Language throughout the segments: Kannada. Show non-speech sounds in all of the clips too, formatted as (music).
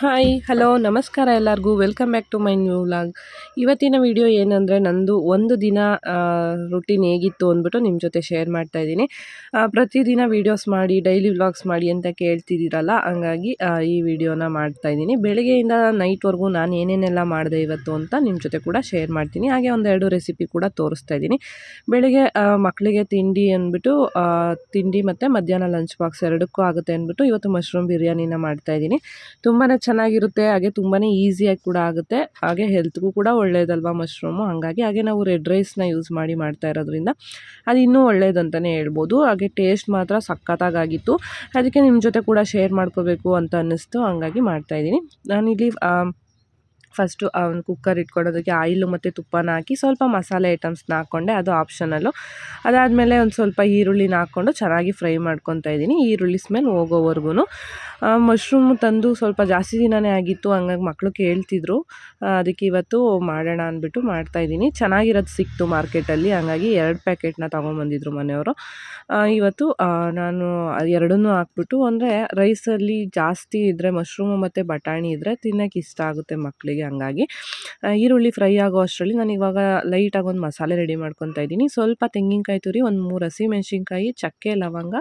ಹಾಯ್ ಹಲೋ ನಮಸ್ಕಾರ ಎಲ್ಲರಿಗೂ. Welcome back to my new vlog ಇವತ್ತಿನ ವಿಡಿಯೋ ಏನಂದರೆ, ನಂದು ಒಂದು ದಿನ ರುಟೀನ್ ಹೇಗಿತ್ತು ಅಂದ್ಬಿಟ್ಟು ನಿಮ್ಮ ಜೊತೆ ಶೇರ್ ಮಾಡ್ತಾ ಇದ್ದೀನಿ. ಪ್ರತಿದಿನ ವೀಡಿಯೋಸ್ ಮಾಡಿ ಡೈಲಿ ವ್ಲಾಗ್ಸ್ ಮಾಡಿ ಅಂತ ಕೇಳ್ತಿದ್ದೀರಲ್ಲ, ಹಂಗಾಗಿ ಈ ವಿಡಿಯೋನ ಮಾಡ್ತಾ ಇದ್ದೀನಿ. ಬೆಳಗ್ಗೆಯಿಂದ ನೈಟ್ವರೆಗೂ ನಾನು ಏನೇನೆಲ್ಲ ಮಾಡಿದೆ ಇವತ್ತು ಅಂತ ನಿಮ್ಮ ಜೊತೆ ಕೂಡ ಶೇರ್ ಮಾಡ್ತೀನಿ. ಹಾಗೆ ಒಂದೆರಡು ರೆಸಿಪಿ ಕೂಡ ತೋರಿಸ್ತಾ ಇದ್ದೀನಿ. ಬೆಳಗ್ಗೆ ಮಕ್ಕಳಿಗೆ ತಿಂಡಿ ಅಂದ್ಬಿಟ್ಟು ತಿಂಡಿ ಮತ್ತು ಮಧ್ಯಾಹ್ನ ಲಂಚ್ ಬಾಕ್ಸ್ ಎರಡಕ್ಕೂ ಆಗುತ್ತೆ ಅಂದ್ಬಿಟ್ಟು ಇವತ್ತು ಮಶ್ರೂಮ್ ಬಿರಿಯಾನಿನ ಮಾಡ್ತಾ ಇದ್ದೀನಿ. ತುಂಬಾ ಚೆನ್ನಾಗಿರುತ್ತೆ, ಹಾಗೆ ತುಂಬಾ ಈಸಿಯಾಗಿ ಕೂಡ ಆಗುತ್ತೆ. ಹಾಗೆ ಹೆಲ್ತ್ಗೂ ಕೂಡ ಒಳ್ಳೇದಲ್ವಾ ಮಶ್ರೂಮು ಹಾಗಾಗಿ ಹಾಗೆ ನಾವು ರೆಡ್ ರೈಸ್ನ ಯೂಸ್ ಮಾಡಿ ಮಾಡ್ತಾ ಇರೋದ್ರಿಂದ ಅದು ಇನ್ನೂ ಒಳ್ಳೆಯದಂತಲೇ ಹೇಳ್ಬೋದು. ಹಾಗೆ ಟೇಸ್ಟ್ ಮಾತ್ರ ಸಖತ್ತಾಗಿತ್ತು ಅದಕ್ಕೆ ನಿಮ್ಮ ಜೊತೆ ಕೂಡ ಶೇರ್ ಮಾಡ್ಕೋಬೇಕು ಅಂತ ಅನ್ನಿಸ್ತು. ಹಾಗಾಗಿ ಮಾಡ್ತಾಯಿದ್ದೀನಿ ನಾನಿಲ್ಲಿ ಫಸ್ಟು ಕುಕ್ಕರ್ ಇಟ್ಕೊಳ್ಳೋದಕ್ಕೆ ಆಯಿಲು ಮತ್ತು ತುಪ್ಪನ ಹಾಕಿ ಸ್ವಲ್ಪ ಮಸಾಲೆ ಐಟಮ್ಸ್ನ ಹಾಕ್ಕೊಂಡೆ ಅದು ಆಪ್ಷನಲ್ಲು ಅದಾದಮೇಲೆ ಒಂದು ಸ್ವಲ್ಪ ಈರುಳ್ಳಿನ ಹಾಕ್ಕೊಂಡು ಚೆನ್ನಾಗಿ ಫ್ರೈ ಮಾಡ್ಕೊತಾ ಇದ್ದೀನಿ. ಈರುಳ್ಳಿ ಸ್ಮೆಲ್ ಹೋಗೋವರೆಗೂ ಮಶ್ರೂಮ್ ತಂದು ಸ್ವಲ್ಪ ಜಾಸ್ತಿ ದಿನವೇ ಆಗಿತ್ತು, ಹಂಗಾಗಿ ಮಕ್ಕಳು ಕೇಳ್ತಿದ್ರು. ಅದಕ್ಕೆ ಇವತ್ತು ಮಾಡೋಣ ಅಂದ್ಬಿಟ್ಟು ಮಾಡ್ತಾಯಿದ್ದೀನಿ ಚೆನ್ನಾಗಿರೋದು ಸಿಕ್ತು ಮಾರ್ಕೆಟಲ್ಲಿ, ಹಂಗಾಗಿ ಎರಡು ಪ್ಯಾಕೆಟ್ನ ತೊಗೊಂಬಂದಿದ್ರು ಮನೆಯವರು. ಇವತ್ತು ನಾನು ಎರಡನ್ನೂ ಹಾಕ್ಬಿಟ್ಟು, ಅಂದರೆ ರೈಸಲ್ಲಿ ಜಾಸ್ತಿ ಇದ್ದರೆ ಮಶ್ರೂಮು ಮತ್ತು ಬಟಾಣಿ ಇದ್ದರೆ ತಿನ್ನೋಕೆ ಇಷ್ಟ ಆಗುತ್ತೆ ಮಕ್ಕಳಿಗೆ ಹಂಗಾಗಿ ಈರುಳ್ಳಿ ಫ್ರೈ ಆಗೋ ಅಷ್ಟರಲ್ಲಿ ನಾನು ಇವಾಗ ಲೈಟಾಗಿ ಒಂದು ಮಸಾಲೆ ರೆಡಿ ಮಾಡ್ಕೊತಾ ಇದ್ದೀನಿ. ಸ್ವಲ್ಪ ತೆಂಗಿನಕಾಯಿ ತುರಿ, ಒಂದು ಮೂರು ಹಸಿಮೆಣ್ಸಿನ್ಕಾಯಿ ಚಕ್ಕೆ, ಲವಂಗ,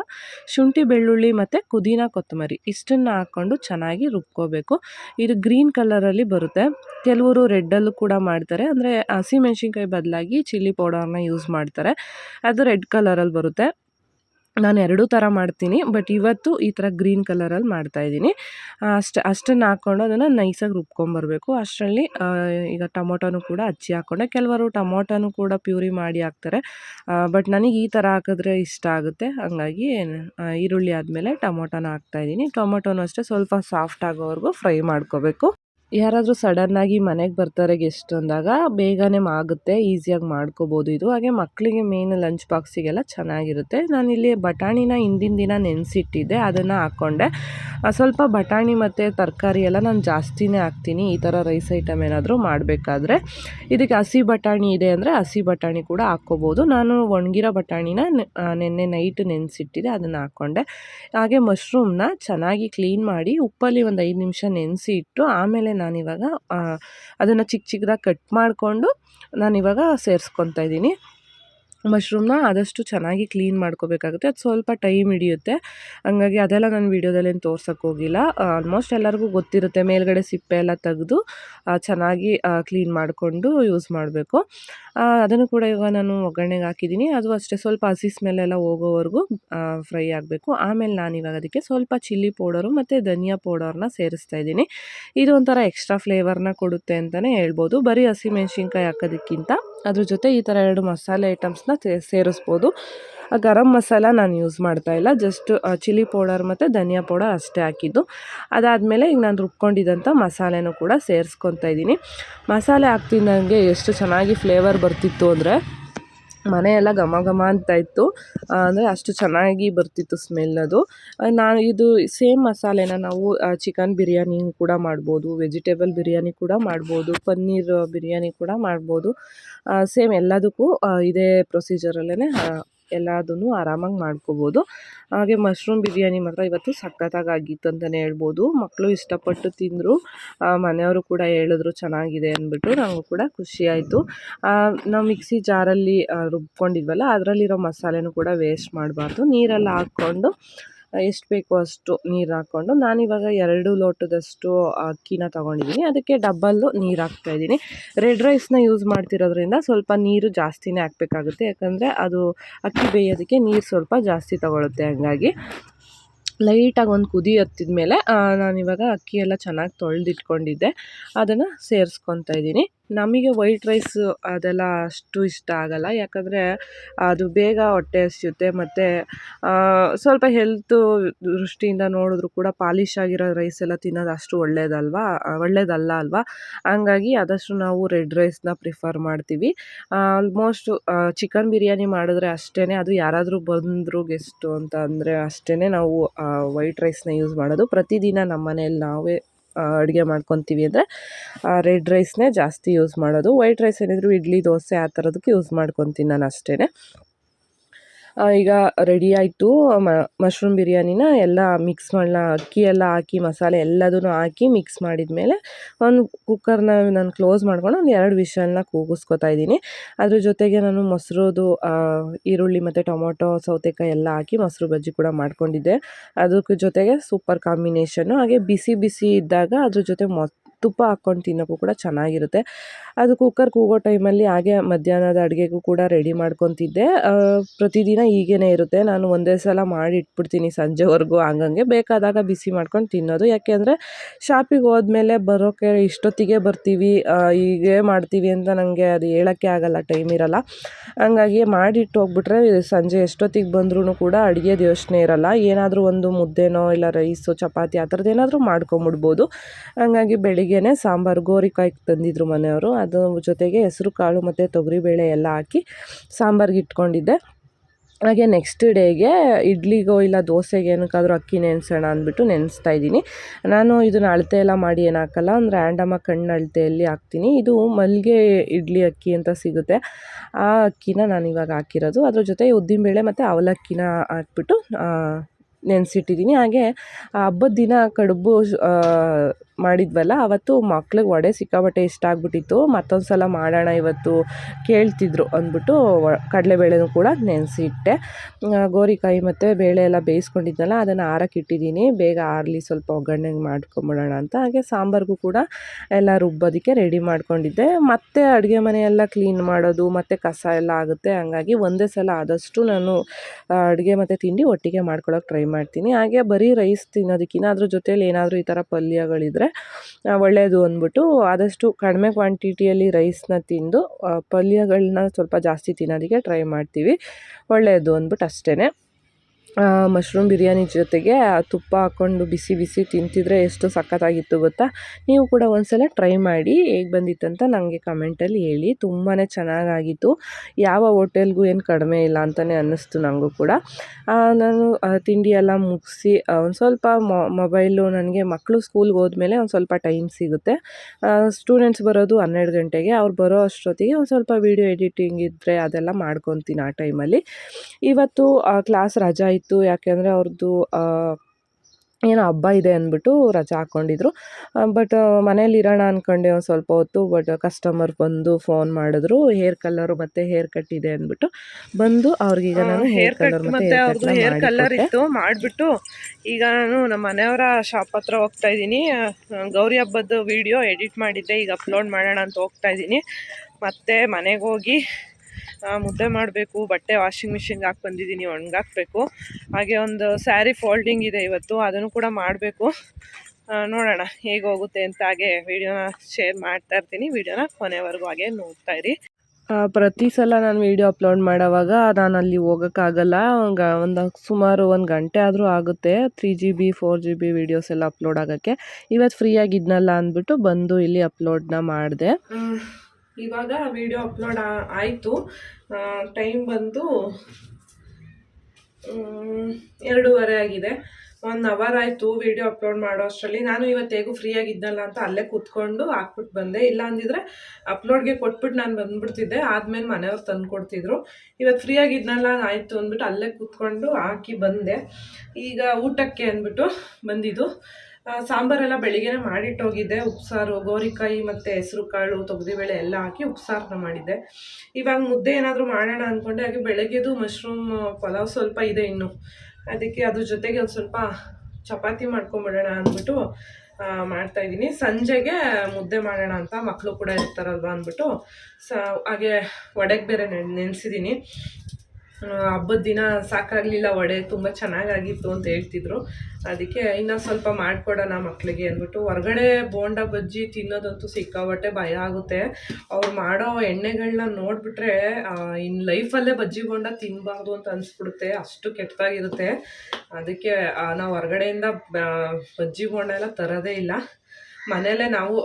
ಶುಂಠಿ, ಬೆಳ್ಳುಳ್ಳಿ ಮತ್ತು ಪುದೀನ, ಕೊತ್ತಂಬರಿ ಇಷ್ಟನ್ನು ಹಾಕ್ಕೊಂಡು ಚೆನ್ನಾಗಿ ರುಬ್ಕೋಬೇಕು. ಇದು ಗ್ರೀನ್ ಕಲರಲ್ಲಿ ಬರುತ್ತೆ. ಕೆಲವರು ರೆಡ್ಡಲ್ಲೂ ಕೂಡ ಮಾಡ್ತಾರೆ. ಅಂದರೆ ಹಸಿಮೆಣ್ಸಿನ್ಕಾಯಿ ಬದಲಾಗಿ ಚಿಲ್ಲಿ ಪೌಡರ್ನ ಯೂಸ್ ಮಾಡ್ತಾರೆ. ಅದು ರೆಡ್ ಕಲರಲ್ಲಿ ಬರುತ್ತೆ. ನಾನು ಎರಡೂ ಥರ ಮಾಡ್ತೀನಿ, ಬಟ್ ಇವತ್ತು ಈ ಥರ ಗ್ರೀನ್ ಕಲರಲ್ಲಿ ಮಾಡ್ತಾಯಿದ್ದೀನಿ ಅಷ್ಟು, ಅಷ್ಟನ್ನು ಹಾಕ್ಕೊಂಡು ಅದನ್ನು ನೈಸಾಗಿ ರುಬ್ಕೊಂಬರ್ಬೇಕು. ಅಷ್ಟರಲ್ಲಿ ಈಗ ಟೊಮೊಟೊನೂ ಕೂಡ ಹಚ್ಚಿ ಹಾಕ್ಕೊಂಡೆ ಕೆಲವರು ಟೊಮೊಟೊನು ಕೂಡ ಪ್ಯೂರಿ ಮಾಡಿ ಹಾಕ್ತಾರೆ. ಬಟ್ ನನಗೆ ಈ ಥರ ಹಾಕಿದ್ರೆ ಇಷ್ಟ ಆಗುತ್ತೆ. ಹಾಗಾಗಿ ಈರುಳ್ಳಿ ಆದಮೇಲೆ ಟೊಮೊಟೊನ ಹಾಕ್ತಾಯಿದ್ದೀನಿ ಟೊಮೊಟೊನೂ ಅಷ್ಟೇ ಸ್ವಲ್ಪ ಸಾಫ್ಟ್ ಆಗೋವರೆಗೂ ಫ್ರೈ ಮಾಡ್ಕೋಬೇಕು. ಯಾರಾದರೂ ಸಡನ್ನಾಗಿ ಮನೆಗೆ ಬರ್ತಾರೆ ಗೆಸ್ಟ್ ಅಂದಾಗ ಬೇಗನೆ ಆಗುತ್ತೆ ಈಸಿಯಾಗಿ ಮಾಡ್ಕೋಬೋದು ಇದು. ಹಾಗೆ ಮಕ್ಕಳಿಗೆ ಮೇನ್ ಲಂಚ್ ಬಾಕ್ಸಿಗೆಲ್ಲ ಚೆನ್ನಾಗಿರುತ್ತೆ. ನಾನಿಲ್ಲಿ ಬಟಾಣಿನ ಹಿಂದಿನ ದಿನ ನೆನೆಸಿಟ್ಟಿದ್ದೆ, ಅದನ್ನು ಹಾಕ್ಕೊಂಡೆ ಸ್ವಲ್ಪ ಬಟಾಣಿ ಮತ್ತು ತರಕಾರಿ ಎಲ್ಲ ನಾನು ಜಾಸ್ತಿನೇ ಹಾಕ್ತೀನಿ. ಈ ಥರ ರೈಸ್ ಐಟಮ್ ಏನಾದರೂ ಮಾಡಬೇಕಾದ್ರೆ. ಇದಕ್ಕೆ ಹಸಿ ಬಟಾಣಿ ಇದೆ ಅಂದರೆ ಹಸಿ ಬಟಾಣಿ ಕೂಡ ಹಾಕ್ಕೋಬೋದು. ನಾನು ಒಣಗಿರೋ ಬಟಾಣಿನ ನೆನ್ನೆ ನೈಟ್ ನೆನೆಸಿಟ್ಟಿದ್ದೆ, ಅದನ್ನು ಹಾಕ್ಕೊಂಡೆ ಹಾಗೆ ಮಶ್ರೂಮ್ನ ಚೆನ್ನಾಗಿ ಕ್ಲೀನ್ ಮಾಡಿ, ಉಪ್ಪಲ್ಲಿ ಒಂದು ಐದು ನಿಮಿಷ ನೆನೆಸಿ ಇಟ್ಟು, ಆಮೇಲೆ ನಾನಿವಾಗ ಅದನ್ನು ಚಿಕ್ಕ ಚಿಕ್ಕದಾಗಿ ಕಟ್ ಮಾಡಿಕೊಂಡು ನಾನಿವಾಗ ಸೇರಿಸ್ಕೊತಾ ಇದ್ದೀನಿ. ಮಶ್ರೂಮ್ನ ಆದಷ್ಟು ಚೆನ್ನಾಗಿ ಕ್ಲೀನ್ ಮಾಡ್ಕೋಬೇಕಾಗುತ್ತೆ. ಅದು ಸ್ವಲ್ಪ ಟೈಮ್ ಹಿಡಿಯುತ್ತೆ. ಹಂಗಾಗಿ ಅದೆಲ್ಲ ನಾನು ವೀಡಿಯೋದಲ್ಲೇನು ತೋರ್ಸೋಕ್ಕೆ ಹೋಗಿಲ್ಲ. ಆಲ್ಮೋಸ್ಟ್ ಎಲ್ಲರಿಗೂ ಗೊತ್ತಿರುತ್ತೆ, ಮೇಲ್ಗಡೆ ಸಿಪ್ಪೆ ಎಲ್ಲ ತೆಗೆದು ಚೆನ್ನಾಗಿ ಕ್ಲೀನ್ ಮಾಡಿಕೊಂಡು ಯೂಸ್ ಮಾಡಬೇಕು. ಅದನ್ನು ಕೂಡ ಇವಾಗ ನಾನು ಒಗ್ಗರಣೆಗೆ ಹಾಕಿದ್ದೀನಿ. ಅದು ಅಷ್ಟೇ, ಸ್ವಲ್ಪ ಹಸಿ ಸ್ಮೆಲ್ಲೆಲ್ಲ ಹೋಗೋವರೆಗೂ ಫ್ರೈ ಆಗಬೇಕು. ಆಮೇಲೆ ನಾನು ಇವಾಗ ಅದಕ್ಕೆ ಸ್ವಲ್ಪ ಚಿಲ್ಲಿ ಪೌಡರು ಮತ್ತು ಧನಿಯಾ ಪೌಡರ್ನ ಸೇರಿಸ್ತಾ ಇದ್ದೀನಿ. ಇದು ಒಂಥರ ಎಕ್ಸ್ಟ್ರಾ ಫ್ಲೇವರ್ನ ಕೊಡುತ್ತೆ ಅಂತಲೇ ಹೇಳ್ಬೋದು. ಬರೀ ಹಸಿಮೆಣಸಿನ್ಕಾಯಿ ಹಾಕೋದಕ್ಕಿಂತ ಅದ್ರ ಜೊತೆ ಈ ಥರ ಎರಡು ಮಸಾಲೆ ಐಟಮ್ಸ್ನ ಸೇರಿಸ್ಬೋದು. ಆ ಗರಂ ಮಸಾಲ ನಾನು ಯೂಸ್ ಮಾಡ್ತಾ ಇಲ್ಲ. ಜಸ್ಟ್ ಚಿಲ್ಲಿ ಪೌಡರ್ ಮತ್ತು ಧನಿಯಾ ಪೌಡರ್ ಅಷ್ಟೇ ಹಾಕಿದ್ದು. ಅದಾದಮೇಲೆ ಈಗ ನಾನು ರುಬ್ಕೊಂಡಿದ್ದಂಥ ಮಸಾಲೆನೂ ಕೂಡ ಸೇರಿಸ್ಕೊತಾ ಇದ್ದೀನಿ. ಮಸಾಲೆ ಹಾಕ್ತಿದ್ದಂಗೆ ಎಷ್ಟು ಚೆನ್ನಾಗಿ ಫ್ಲೇವರ್ ಬರ್ತಿತ್ತು ಅಂದರೆ ಮನೆಯೆಲ್ಲ ಘಮ ಘಮ ಅಂತ ಇತ್ತು. ಅಂದರೆ ಅಷ್ಟು ಚೆನ್ನಾಗಿ ಬರ್ತಿತ್ತು ಸ್ಮೆಲ್ ಅದು. ನಾನು ಇದು ಸೇಮ್ ಮಸಾಲೆನ ನಾವು ಚಿಕನ್ ಬಿರಿಯಾನಿ ಕೂಡ ಮಾಡ್ಬೋದು ವೆಜಿಟೇಬಲ್ ಬಿರಿಯಾನಿ ಕೂಡ ಮಾಡ್ಬೋದು, ಪನ್ನೀರ್ ಬಿರಿಯಾನಿ ಕೂಡ ಮಾಡ್ಬೋದು. ಸೇಮ್ ಎಲ್ಲದಕ್ಕೂ ಇದೇ ಪ್ರೊಸೀಜರಲ್ಲೇ ಎಲ್ಲದನ್ನು ಆರಾಮಾಗಿ ಮಾಡ್ಕೋಬೋದು. ಹಾಗೆ ಮಶ್ರೂಮ್ ಬಿರಿಯಾನಿ ಮಾತ್ರ ಇವತ್ತು ಸಖತ್ತಾಗಿ ಆಗಿತ್ತು ಅಂತಲೇ ಹೇಳ್ಬೋದು. ಮಕ್ಕಳು ಇಷ್ಟಪಟ್ಟು ತಿಂದರು. ಮನೆಯವರು ಕೂಡ ಹೇಳಿದ್ರು ಚೆನ್ನಾಗಿದೆ ಅಂದ್ಬಿಟ್ಟು ನನಗೂ ಕೂಡ ಖುಷಿಯಾಯಿತು ನಾವು ಮಿಕ್ಸಿ ಜಾರಲ್ಲಿ ರುಬ್ಕೊಂಡಿದ್ವಲ್ಲ, ಅದರಲ್ಲಿರೋ ಮಸಾಲೆನೂ ಕೂಡ ವೇಸ್ಟ್ ಮಾಡಬಾರ್ದು. ನೀರೆಲ್ಲ ಹಾಕ್ಕೊಂಡು ಎಷ್ಟು ಬೇಕೋ ಅಷ್ಟು ನೀರು ಹಾಕ್ಕೊಂಡು ನಾನಿವಾಗ ಎರಡು ಲೋಟದಷ್ಟು ಅಕ್ಕಿನ ತೊಗೊಂಡಿದ್ದೀನಿ ಅದಕ್ಕೆ ಡಬ್ಬಲ್ಲು ನೀರು ಹಾಕ್ತಾಯಿದ್ದೀನಿ ರೆಡ್ ರೈಸ್ನ ಯೂಸ್ ಮಾಡ್ತಿರೋದ್ರಿಂದ ಸ್ವಲ್ಪ ನೀರು ಜಾಸ್ತಿನೇ ಹಾಕಬೇಕಾಗುತ್ತೆ. ಯಾಕಂದರೆ ಅದು ಅಕ್ಕಿ ಬೇಯೋದಕ್ಕೆ ನೀರು ಸ್ವಲ್ಪ ಜಾಸ್ತಿ ತಗೊಳುತ್ತೆ ಹಂಗಾಗಿ. ಲೈಟಾಗಿ ಒಂದು ಕುದಿ ಹತ್ತಿದ ಮೇಲೆ ನಾನಿವಾಗ ಅಕ್ಕಿ ಎಲ್ಲ ಚೆನ್ನಾಗಿ ತೊಳೆದಿಟ್ಕೊಂಡಿದ್ದೆ. ಅದನ್ನು ಸೇರಿಸ್ಕೊತಾ ಇದ್ದೀನಿ ನಮಗೆ ವೈಟ್ ರೈಸ್ ಅದೆಲ್ಲ ಅಷ್ಟು ಇಷ್ಟ ಆಗಲ್ಲ. ಯಾಕಂದರೆ ಅದು ಬೇಗ ಹೊಟ್ಟೆ ಹಸಿಯುತ್ತೆ ಮತ್ತು ಸ್ವಲ್ಪ ಹೆಲ್ತು ದೃಷ್ಟಿಯಿಂದ ನೋಡಿದ್ರು ಕೂಡ ಪಾಲಿಶ್ ಆಗಿರೋ ರೈಸ್ ಎಲ್ಲ ತಿನ್ನೋದು ಅಷ್ಟು ಒಳ್ಳೇದಲ್ವಾ ಒಳ್ಳೆಯದಲ್ಲ ಅಲ್ವಾ? ಹಂಗಾಗಿ ಆದಷ್ಟು ನಾವು ರೆಡ್ ರೈಸ್ನ ಪ್ರಿಫರ್ ಮಾಡ್ತೀವಿ. ಆಲ್ಮೋಸ್ಟ್ ಚಿಕನ್ ಬಿರಿಯಾನಿ ಮಾಡಿದ್ರೆ ಅಷ್ಟೇ ಅದು ಯಾರಾದರೂ ಬಂದರು ಗೆಸ್ಟು ಅಂತ ಅಂದರೆ ಅಷ್ಟೇ ನಾವು ವೈಟ್ ರೈಸ್ನ ಯೂಸ್ ಮಾಡೋದು. ಪ್ರತಿದಿನ ನಮ್ಮ ಮನೇಲಿ ನಾವೇ ಅಡುಗೆ ಮಾಡ್ಕೊತೀವಿ ಅಂದರೆ ರೆಡ್ ರೈಸ್ನೇ ಜಾಸ್ತಿ ಯೂಸ್ ಮಾಡೋದು. ವೈಟ್ ರೈಸ್ ಏನಿದ್ರು, ಇಡ್ಲಿ, ದೋಸೆ ಆ ಥರದಕ್ಕೆ ಯೂಸ್ ಮಾಡ್ಕೊತೀನಿ ನಾನು ಅಷ್ಟೇ ಈಗ ರೆಡಿ ಆಯಿತು. ಮಶ್ರೂಮ್ ಬಿರಿಯಾನಿನ ಎಲ್ಲ ಮಿಕ್ಸ್ ಮಾಡಲ ಅಕ್ಕಿ ಎಲ್ಲ ಹಾಕಿ, ಮಸಾಲೆ ಎಲ್ಲದನ್ನು ಹಾಕಿ ಮಿಕ್ಸ್ ಮಾಡಿದ ಮೇಲೆ ಒಂದು ಕುಕ್ಕರ್ನ ನಾನು ಕ್ಲೋಸ್ ಮಾಡ್ಕೊಂಡು ಒಂದು ಎರಡು ವಿಷಲ್ನ ಕೂಗಿಸ್ಕೊತಾ ಇದ್ದೀನಿ. ಅದ್ರ ಜೊತೆಗೆ ನಾನು ಮೊಸರುದು ಈರುಳ್ಳಿ ಮತ್ತು ಟೊಮೊಟೊ, ಸೌತೆಕಾಯಿ ಎಲ್ಲ ಹಾಕಿ ಮೊಸರು ಬಜ್ಜಿ ಕೂಡ ಮಾಡ್ಕೊಂಡಿದ್ದೆ. ಅದಕ್ಕೆ ಜೊತೆಗೆ ಸೂಪರ್ ಕಾಂಬಿನೇಷನ್ನು ಹಾಗೆ ಬಿಸಿ ಬಿಸಿ ಇದ್ದಾಗ ಅದ್ರ ಜೊತೆ ಮೊ ತುಪ್ಪ ಹಾಕ್ಕೊಂಡು ತಿನ್ನೋಕ್ಕೂ ಕೂಡ ಚೆನ್ನಾಗಿರುತ್ತೆ. ಅದು ಕುಕ್ಕರ್ ಕೂಗೋ ಟೈಮಲ್ಲಿ ಹಾಗೆ ಮಧ್ಯಾಹ್ನದ ಅಡುಗೆಗೂ ಕೂಡ ರೆಡಿ ಮಾಡ್ಕೊತಿದ್ದೆ ಪ್ರತಿದಿನ ಹೀಗೇ ಇರುತ್ತೆ. ನಾನು ಒಂದೇ ಸಲ ಮಾಡಿ ಇಟ್ಬಿಡ್ತೀನಿ ಸಂಜೆವರೆಗೂ ಹಂಗಂಗೆ. ಬೇಕಾದಾಗ ಬಿಸಿ ಮಾಡ್ಕೊಂಡು ತಿನ್ನೋದು. ಯಾಕೆಂದರೆ ಶಾಪಿಗೆ ಹೋದ್ಮೇಲೆ ಬರೋಕ್ಕೆ ಇಷ್ಟೊತ್ತಿಗೆ ಬರ್ತೀವಿ. ಹೀಗೆ ಮಾಡ್ತೀವಿ ಅಂತ ನನಗೆ ಅದು ಹೇಳೋಕ್ಕೆ ಆಗಲ್ಲ ಟೈಮ್ ಇರಲ್ಲ. ಹಂಗಾಗಿ ಮಾಡಿಟ್ಟು ಹೋಗ್ಬಿಟ್ರೆ ಸಂಜೆ ಎಷ್ಟೊತ್ತಿಗೆ ಬಂದ್ರೂ ಕೂಡ ಅಡುಗೆದು ಯೋಚನೆ ಇರಲ್ಲ. ಏನಾದರೂ ಒಂದು ಮುದ್ದೆನೋ ಇಲ್ಲ ರೈಸು ಚಪಾತಿ ಆ ಥರದ್ದು ಏನಾದರೂ ಮಾಡ್ಕೊಂಬಿಡ್ಬೋದು. ಹಂಗಾಗಿ ಬೆಳಿಗ್ಗೆನೇ ಸಾಂಬಾರು, ಗೋರಿಕಾಯಿ ತಂದಿದ್ರು ಮನೆಯವರು. ಅದು ಜೊತೆಗೆ ಹೆಸರು, ಕಾಳು ಮತ್ತು ತೊಗರಿಬೇಳೆ ಎಲ್ಲ ಹಾಕಿ ಸಾಂಬಾರ್ಗೆ ಇಟ್ಕೊಂಡಿದ್ದೆ. ಹಾಗೆ ನೆಕ್ಸ್ಟ್ ಡೇಗೆ ಇಡ್ಲಿಗೋ ಇಲ್ಲ ದೋಸೆಗೆ ಏನಕ್ಕಾದರೂ ಅಕ್ಕಿ ನೆನೆಸೋಣ ಅಂದ್ಬಿಟ್ಟು ನೆನೆಸ್ತಾ ಇದ್ದೀನಿ. ನಾನು ಇದನ್ನು ಅಳತೆ ಎಲ್ಲ ಮಾಡಿ ಏನು ಹಾಕಲ್ಲ ಒಂದು ರ್ಯಾಂಡಮಾಗಿ ಕಣ್ಣು ಅಳತೆಯಲ್ಲಿ ಹಾಕ್ತೀನಿ. ಇದು ಮಲ್ಲಿಗೆ ಇಡ್ಲಿ ಅಕ್ಕಿ ಅಂತ ಸಿಗುತ್ತೆ. ಆ ಅಕ್ಕಿನ ನಾನು ಇವಾಗ ಹಾಕಿರೋದು. ಅದ್ರ ಜೊತೆ ಉದ್ದಿನಬೇಳೆ ಮತ್ತು ಅವಲಕ್ಕಿನ ಹಾಕ್ಬಿಟ್ಟು ನೆನೆಸಿಟ್ಟಿದ್ದೀನಿ. ಹಾಗೆ ಆ ಹಬ್ಬದ ದಿನ ಕಡುಬು ಮಾಡಿದ್ವಲ್ಲ, ಅವತ್ತು ಮಕ್ಳಿಗೆ ವಡೆ ಸಿಕ್ಕಾಪಟ್ಟೆ ಇಷ್ಟ ಆಗ್ಬಿಟ್ಟಿತ್ತು. ಮತ್ತೊಂದು ಸಲ ಮಾಡೋಣ ಇವತ್ತು ಕೇಳ್ತಿದ್ರು ಅಂದ್ಬಿಟ್ಟು ಕಡಲೆ ಕಡಲೆಬೇಳೆನೂ ಕೂಡ ನೆನೆಸಿಟ್ಟೆ. ಗೋರಿಕಾಯಿ ಮತ್ತು ಬೇಳೆ ಎಲ್ಲ ಬೇಯಿಸ್ಕೊಂಡಿದ್ನಲ್ಲ, ಅದನ್ನು ಆರಕ್ಕೆ ಇಟ್ಟಿದ್ದೀನಿ. ಬೇಗ ಆರಲಿ ಸ್ವಲ್ಪ ಒಗ್ಗರಣೆಗೆ ಮಾಡ್ಕೊಂಬಿಡೋಣ ಅಂತ. ಹಾಗೆ ಸಾಂಬಾರಿಗೂ ಕೂಡ ಎಲ್ಲ ರುಬ್ಬೋದಕ್ಕೆ ರೆಡಿ ಮಾಡ್ಕೊಂಡಿದ್ದೆ. ಮತ್ತೆ ಅಡುಗೆ ಮನೆಯೆಲ್ಲ ಕ್ಲೀನ್ ಮಾಡೋದು, ಮತ್ತು ಕಸ ಎಲ್ಲ ಆಗುತ್ತೆ. ಹಂಗಾಗಿ ಒಂದೇ ಸಲ ಆದಷ್ಟು ನಾನು ಅಡುಗೆ ಮತ್ತು ತಿಂಡಿ ಒಟ್ಟಿಗೆ ಮಾಡ್ಕೊಳ್ಳೋಕೆ ಟ್ರೈ ಮಾಡ್ತೀನಿ. ಹಾಗೆ ಬರೀ ರೈಸ್ ತಿನ್ನೋದಕ್ಕಿಂತ ಅದ್ರ ಜೊತೆಯಲ್ಲಿ ಏನಾದರೂ ಈ ಥರ ಪಲ್ಯಗಳಿದ್ರೆ ಆ, ಒಳ್ಳೆಯದು ಅಂದ್ಬಿಟ್ಟು ಆದಷ್ಟು ಕಡಿಮೆ ಕ್ವಾಂಟಿಟಿಯಲ್ಲಿ ರೈಸ್ನ ತಿಂದು ಪಲ್ಯಗಳನ್ನ ಸ್ವಲ್ಪ ಜಾಸ್ತಿ ತಿನ್ನೋದಕ್ಕೆ ಟ್ರೈ ಮಾಡ್ತೀವಿ. ಒಳ್ಳೆಯದು ಅಂದ್ಬಿಟ್ಟು ಅಷ್ಟೇ ಮಶ್ರೂಮ್ ಬಿರಿಯಾನಿ ಜೊತೆಗೆ ತುಪ್ಪ ಹಾಕ್ಕೊಂಡು ಬಿಸಿ ಬಿಸಿ ತಿಂತಿದ್ರೆ ಎಷ್ಟು ಸಖತ್ತಾಗಿತ್ತು ಗೊತ್ತಾ? ನೀವು ಕೂಡ ಒಂದ್ಸಲ ಟ್ರೈ ಮಾಡಿ ಹೇಗೆ ಬಂದಿತ್ತಂತ ನನಗೆ ಕಮೆಂಟಲ್ಲಿ ಹೇಳಿ. ತುಂಬಾ ಚೆನ್ನಾಗಾಗಿತ್ತು. ಯಾವ ಹೋಟೆಲ್ಗೂ ಏನು ಕಡಿಮೆ ಇಲ್ಲ ಅಂತಲೇ ಅನ್ನಿಸ್ತು ನನಗೂ ಕೂಡ. ನಾನು ತಿಂಡಿ ಎಲ್ಲ ಮುಗಿಸಿ ಒಂದು ಸ್ವಲ್ಪ ಮೊಬೈಲು ನನಗೆ ಮಕ್ಕಳು ಸ್ಕೂಲ್ಗೆ ಹೋದ್ಮೇಲೆ ಒಂದು ಸ್ವಲ್ಪ ಟೈಮ್ ಸಿಗುತ್ತೆ. ಸ್ಟೂಡೆಂಟ್ಸ್ ಬರೋದು ಹನ್ನೆರಡು ಗಂಟೆಗೆ. ಅವ್ರು ಬರೋ ಅಷ್ಟೊತ್ತಿಗೆ ಒಂದು ಸ್ವಲ್ಪ ವೀಡಿಯೋ ಎಡಿಟಿಂಗ್ ಇದ್ದರೆ ಅದೆಲ್ಲ ಮಾಡ್ಕೊತೀನಿ ಆ ಟೈಮಲ್ಲಿ ಇವತ್ತು ಕ್ಲಾಸ್ ರಜಾ ಇತ್ತು. ಯಾಕೆಂದರೆ ಅವ್ರದ್ದು ಏನೋ ಹಬ್ಬ ಇದೆ ಅಂದ್ಬಿಟ್ಟು ರಜಾ ಹಾಕ್ಕೊಂಡಿದ್ರು. ಬಟ್ ಮನೇಲಿ ಇರೋಣ ಅಂದ್ಕೊಂಡೆ ಒಂದು ಸ್ವಲ್ಪ ಹೊತ್ತು ಬಟ್ ಕಸ್ಟಮರ್ ಬಂದು ಫೋನ್ ಮಾಡಿದ್ರು. ಹೇರ್ ಕಲರು ಮತ್ತು ಹೇರ್ ಕಟ್ ಇದೆ ಅಂದ್ಬಿಟ್ಟು ಬಂದು ಅವ್ರಿಗೀಗ ನಾನು ಹೇರ್ ಕಲರ್ ಮತ್ತು ಅವ್ರದ್ದು ಹೇರ್ ಕಲರ್ ಇತ್ತು ಮಾಡಿಬಿಟ್ಟು ಈಗ ನಾನು ನಮ್ಮ ಮನೆಯವರ ಶಾಪ್ ಹತ್ರ ಹೋಗ್ತಾ ಇದ್ದೀನಿ. ಗೌರಿ ಹಬ್ಬದ ವಿಡಿಯೋ ಎಡಿಟ್ ಮಾಡಿದ್ದೆ. ಈಗ ಅಪ್ಲೋಡ್ ಮಾಡೋಣ ಅಂತ ಹೋಗ್ತಾ ಇದ್ದೀನಿ. ಮತ್ತೆ ಮನೆಗೆ ಹೋಗಿ ಮುದ್ದೆ ಮಾಡಬೇಕು, ಬಟ್ಟೆ ವಾಷಿಂಗ್ ಮಿಷಿನ್ಗೆ ಹಾಕಿ ಬಂದಿದ್ದೀನಿ ಒಣಗಾಕ್ಬೇಕು. ಹಾಗೆ ಒಂದು ಸ್ಯಾರಿ ಫೋಲ್ಡಿಂಗ್ ಇದೆ ಇವತ್ತು, ಅದನ್ನು ಕೂಡ ಮಾಡಬೇಕು. ನೋಡೋಣ ಹೇಗೆ ಹೋಗುತ್ತೆ ಅಂತ ಹಾಗೆ ವಿಡಿಯೋನ ಶೇರ್ ಮಾಡ್ತಾ ಇರ್ತೀನಿ. ವಿಡಿಯೋನ ಕೊನೆವರೆಗೂ ಹಾಗೆ ನೋಡ್ತಾ ಇರಿ. ಪ್ರತಿ ಸಲ ನಾನು ವೀಡಿಯೋ ಅಪ್ಲೋಡ್ ಮಾಡೋವಾಗ ನಾನು ಅಲ್ಲಿ ಹೋಗೋಕ್ಕಾಗಲ್ಲ. ಒಂದು ಸುಮಾರು ಒಂದು ಗಂಟೆ ಆದರೂ ಆಗುತ್ತೆ. Three G B four G B videos ಎಲ್ಲ ಅಪ್ಲೋಡ್ ಆಗೋಕ್ಕೆ. ಇವತ್ತು ಫ್ರೀಯಾಗಿದ್ನಲ್ಲ ಅಂದ್ಬಿಟ್ಟು ಬಂದು ಇಲ್ಲಿ ಅಪ್ಲೋಡ್ನ ಮಾಡಿದೆ. ಇವಾಗ ವಿಡಿಯೋ ಅಪ್ಲೋಡ್ ಆಯಿತು. ಟೈಮ್ ಬಂದು ಎರಡೂವರೆ ಆಗಿದೆ. ಒನ್ ಅವರ್ ಆಯಿತು ವಿಡಿಯೋ ಅಪ್ಲೋಡ್ ಮಾಡೋ ಅಷ್ಟರಲ್ಲಿ ನಾನು ಇವತ್ತು ಹೇಗೂ ಫ್ರೀಯಾಗಿದ್ದಲ್ಲ ಅಂತ ಅಲ್ಲೇ ಕೂತ್ಕೊಂಡು ಹಾಕ್ಬಿಟ್ಟು ಬಂದೆ. ಇಲ್ಲ ಅಂದಿದ್ರೆ ಅಪ್ಲೋಡ್ಗೆ ಕೊಟ್ಬಿಟ್ಟು ನಾನು ಬಂದ್ಬಿಡ್ತಿದ್ದೆ. ಆದಮೇಲೆ ಮನೆಯವ್ರು ತಂದು ಕೊಡ್ತಿದ್ರು ಇವತ್ತು ಆಗಿದ್ದನಲ್ಲ ಆಯಿತು ಅಂದ್ಬಿಟ್ಟು ಅಲ್ಲೇ ಕೂತ್ಕೊಂಡು ಹಾಕಿ ಬಂದೆ. ಈಗ ಊಟಕ್ಕೆ ಅಂದ್ಬಿಟ್ಟು ಬಂದಿದ್ದು. ಸಾಂಬಾರೆಲ್ಲ ಬೆಳಿಗ್ಗೆನೇ ಮಾಡಿಟ್ಟೋಗಿದ್ದೆ. ಉಪ್ಸಾರು ಗೋರಿಕಾಯಿ ಮತ್ತು ಹೆಸರು ಕಾಳು ತೊಗರಿಬೇಳೆ ಎಲ್ಲ ಹಾಕಿ ಉಪ್ಸಾರನ್ನ ಮಾಡಿದ್ದೆ. ಇವಾಗ ಮುದ್ದೆ ಏನಾದರೂ ಮಾಡೋಣ ಅಂದ್ಕೊಂಡೆ ಹಾಗೆ ಬೆಳಗ್ಗೆದು ಮಶ್ರೂಮ್ ಪಲಾವ್ ಸ್ವಲ್ಪ ಇದೆ ಇನ್ನು. ಅದಕ್ಕೆ ಅದ್ರ ಜೊತೆಗೆ ಒಂದು ಸ್ವಲ್ಪ ಚಪಾತಿ ಮಾಡ್ಕೊಂಬಿಡೋಣ ಅಂದ್ಬಿಟ್ಟು ಆ, ಮಾಡ್ತಾ ಇದ್ದೀನಿ. ಸಂಜೆಗೆ ಮುದ್ದೆ ಮಾಡೋಣ ಅಂತ ಮಕ್ಕಳು ಕೂಡ ಇರ್ತಾರಲ್ವ ಅಂದ್ಬಿಟ್ಟು. ಸ ಹಾಗೆ ಒಡೆಗೆ ಬೇರೆ ನೆನ್ ನೆನೆಸಿದ್ದೀನಿ ಹಬ್ಬದ ದಿನ ಸಾಕಾಗಲಿಲ್ಲ, ವಡೆ ತುಂಬ ಚೆನ್ನಾಗಾಗಿತ್ತು ಅಂತ ಹೇಳ್ತಿದ್ರು. ಅದಕ್ಕೆ ಇನ್ನೊಂದು ಸ್ವಲ್ಪ ಮಾಡಿಕೊಡೋಣ ಮಕ್ಕಳಿಗೆ ಅಂದ್ಬಿಟ್ಟು, ಹೊರಗಡೆ ಬೋಂಡ ಬಜ್ಜಿ ತಿನ್ನೋದಂತೂ ಸಿಕ್ಕಾಬಟ್ಟೆ ಭಯ ಆಗುತ್ತೆ. ಅವ್ರು ಮಾಡೋ ಎಣ್ಣೆಗಳನ್ನ ನೋಡಿಬಿಟ್ರೆ ಇನ್ನು ಲೈಫಲ್ಲೇ ಬಜ್ಜಿ ಬೋಂಡ ತಿನ್ನಬಾರ್ದು ಅಂತ ಅನಿಸ್ಬಿಡುತ್ತೆ. ಅಷ್ಟು ಕೆಟ್ಟದಾಗಿರುತ್ತೆ. ಅದಕ್ಕೆ ನಾವು ಹೊರಗಡೆಯಿಂದ ಬಜ್ಜಿ ಬೋಂಡ ಎಲ್ಲ ತರೋದೇ ಇಲ್ಲ. ಮನೆಯಲ್ಲೇ ನಾವು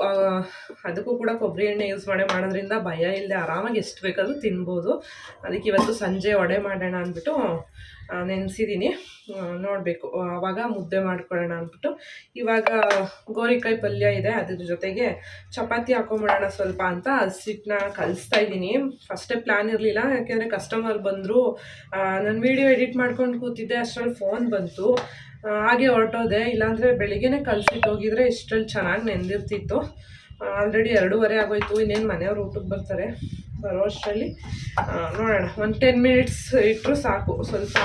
ಅದಕ್ಕೂ ಕೂಡ ಕೊಬ್ಬರಿ ಎಣ್ಣೆ ಯೂಸ್ ಮಾಡೇ, ಮಾಡೋದ್ರಿಂದ ಭಯ ಇಲ್ಲದೆ ಆರಾಮಾಗಿ ಎಷ್ಟು ಬೇಕಾದರೂ ತಿನ್ಬೋದು. ಅದಕ್ಕೆ ಇವತ್ತು ಸಂಜೆ ವಡೆ ಮಾಡೋಣ ಅಂದ್ಬಿಟ್ಟು ನೆನೆಸಿದ್ದೀನಿ ನೋಡಬೇಕು. ಆವಾಗ ಮುದ್ದೆ ಮಾಡ್ಕೊಳ್ಳೋಣ ಅಂದ್ಬಿಟ್ಟು. ಇವಾಗ ಗೋರಿಕಾಯಿ ಪಲ್ಯ ಇದೆ, ಅದ್ರ ಜೊತೆಗೆ ಚಪಾತಿ ಹಾಕೊಂಬಿಡೋಣ ಸ್ವಲ್ಪ ಅಂತ ಹಸಿಟ್ಟನ್ನ ಕಲಿಸ್ತಾ ಇದ್ದೀನಿ. ಫಸ್ಟೇ ಪ್ಲ್ಯಾನ್ ಇರಲಿಲ್ಲ, ಯಾಕೆಂದರೆ ಕಸ್ಟಮರ್ ಬಂದರು. ನಾನು ವೀಡಿಯೋ ಎಡಿಟ್ ಮಾಡ್ಕೊಂಡು ಕೂತಿದ್ದೆ, ಅಷ್ಟರಲ್ಲಿ ಫೋನ್ ಬಂತು. ಹಾಗೆ ಹೊರಟೋದೆ. ಇಲ್ಲಾಂದರೆ ಬೆಳಿಗ್ಗೆನೇ ಕಳ್ಸಿಟ್ಟು ಹೋಗಿದ್ರೆ ಇಷ್ಟರಲ್ಲಿ ಚೆನ್ನಾಗಿ ನೆಂದಿರ್ತಿತ್ತು. ಆಲ್ರೆಡಿ ಎರಡೂವರೆ ಆಗೋಯ್ತು. ಇನ್ನೇನು ಮನೆಯವ್ರು ಊಟಕ್ಕೆ ಬರ್ತಾರೆ. ಬರೋ ಅಷ್ಟರಲ್ಲಿ. ನೋಡೋಣ. ಒಂದು ಟೆನ್ ಮಿನಿಟ್ಸ್ ಇಟ್ಟರು ಸಾಕು. ಸ್ವಲ್ಪ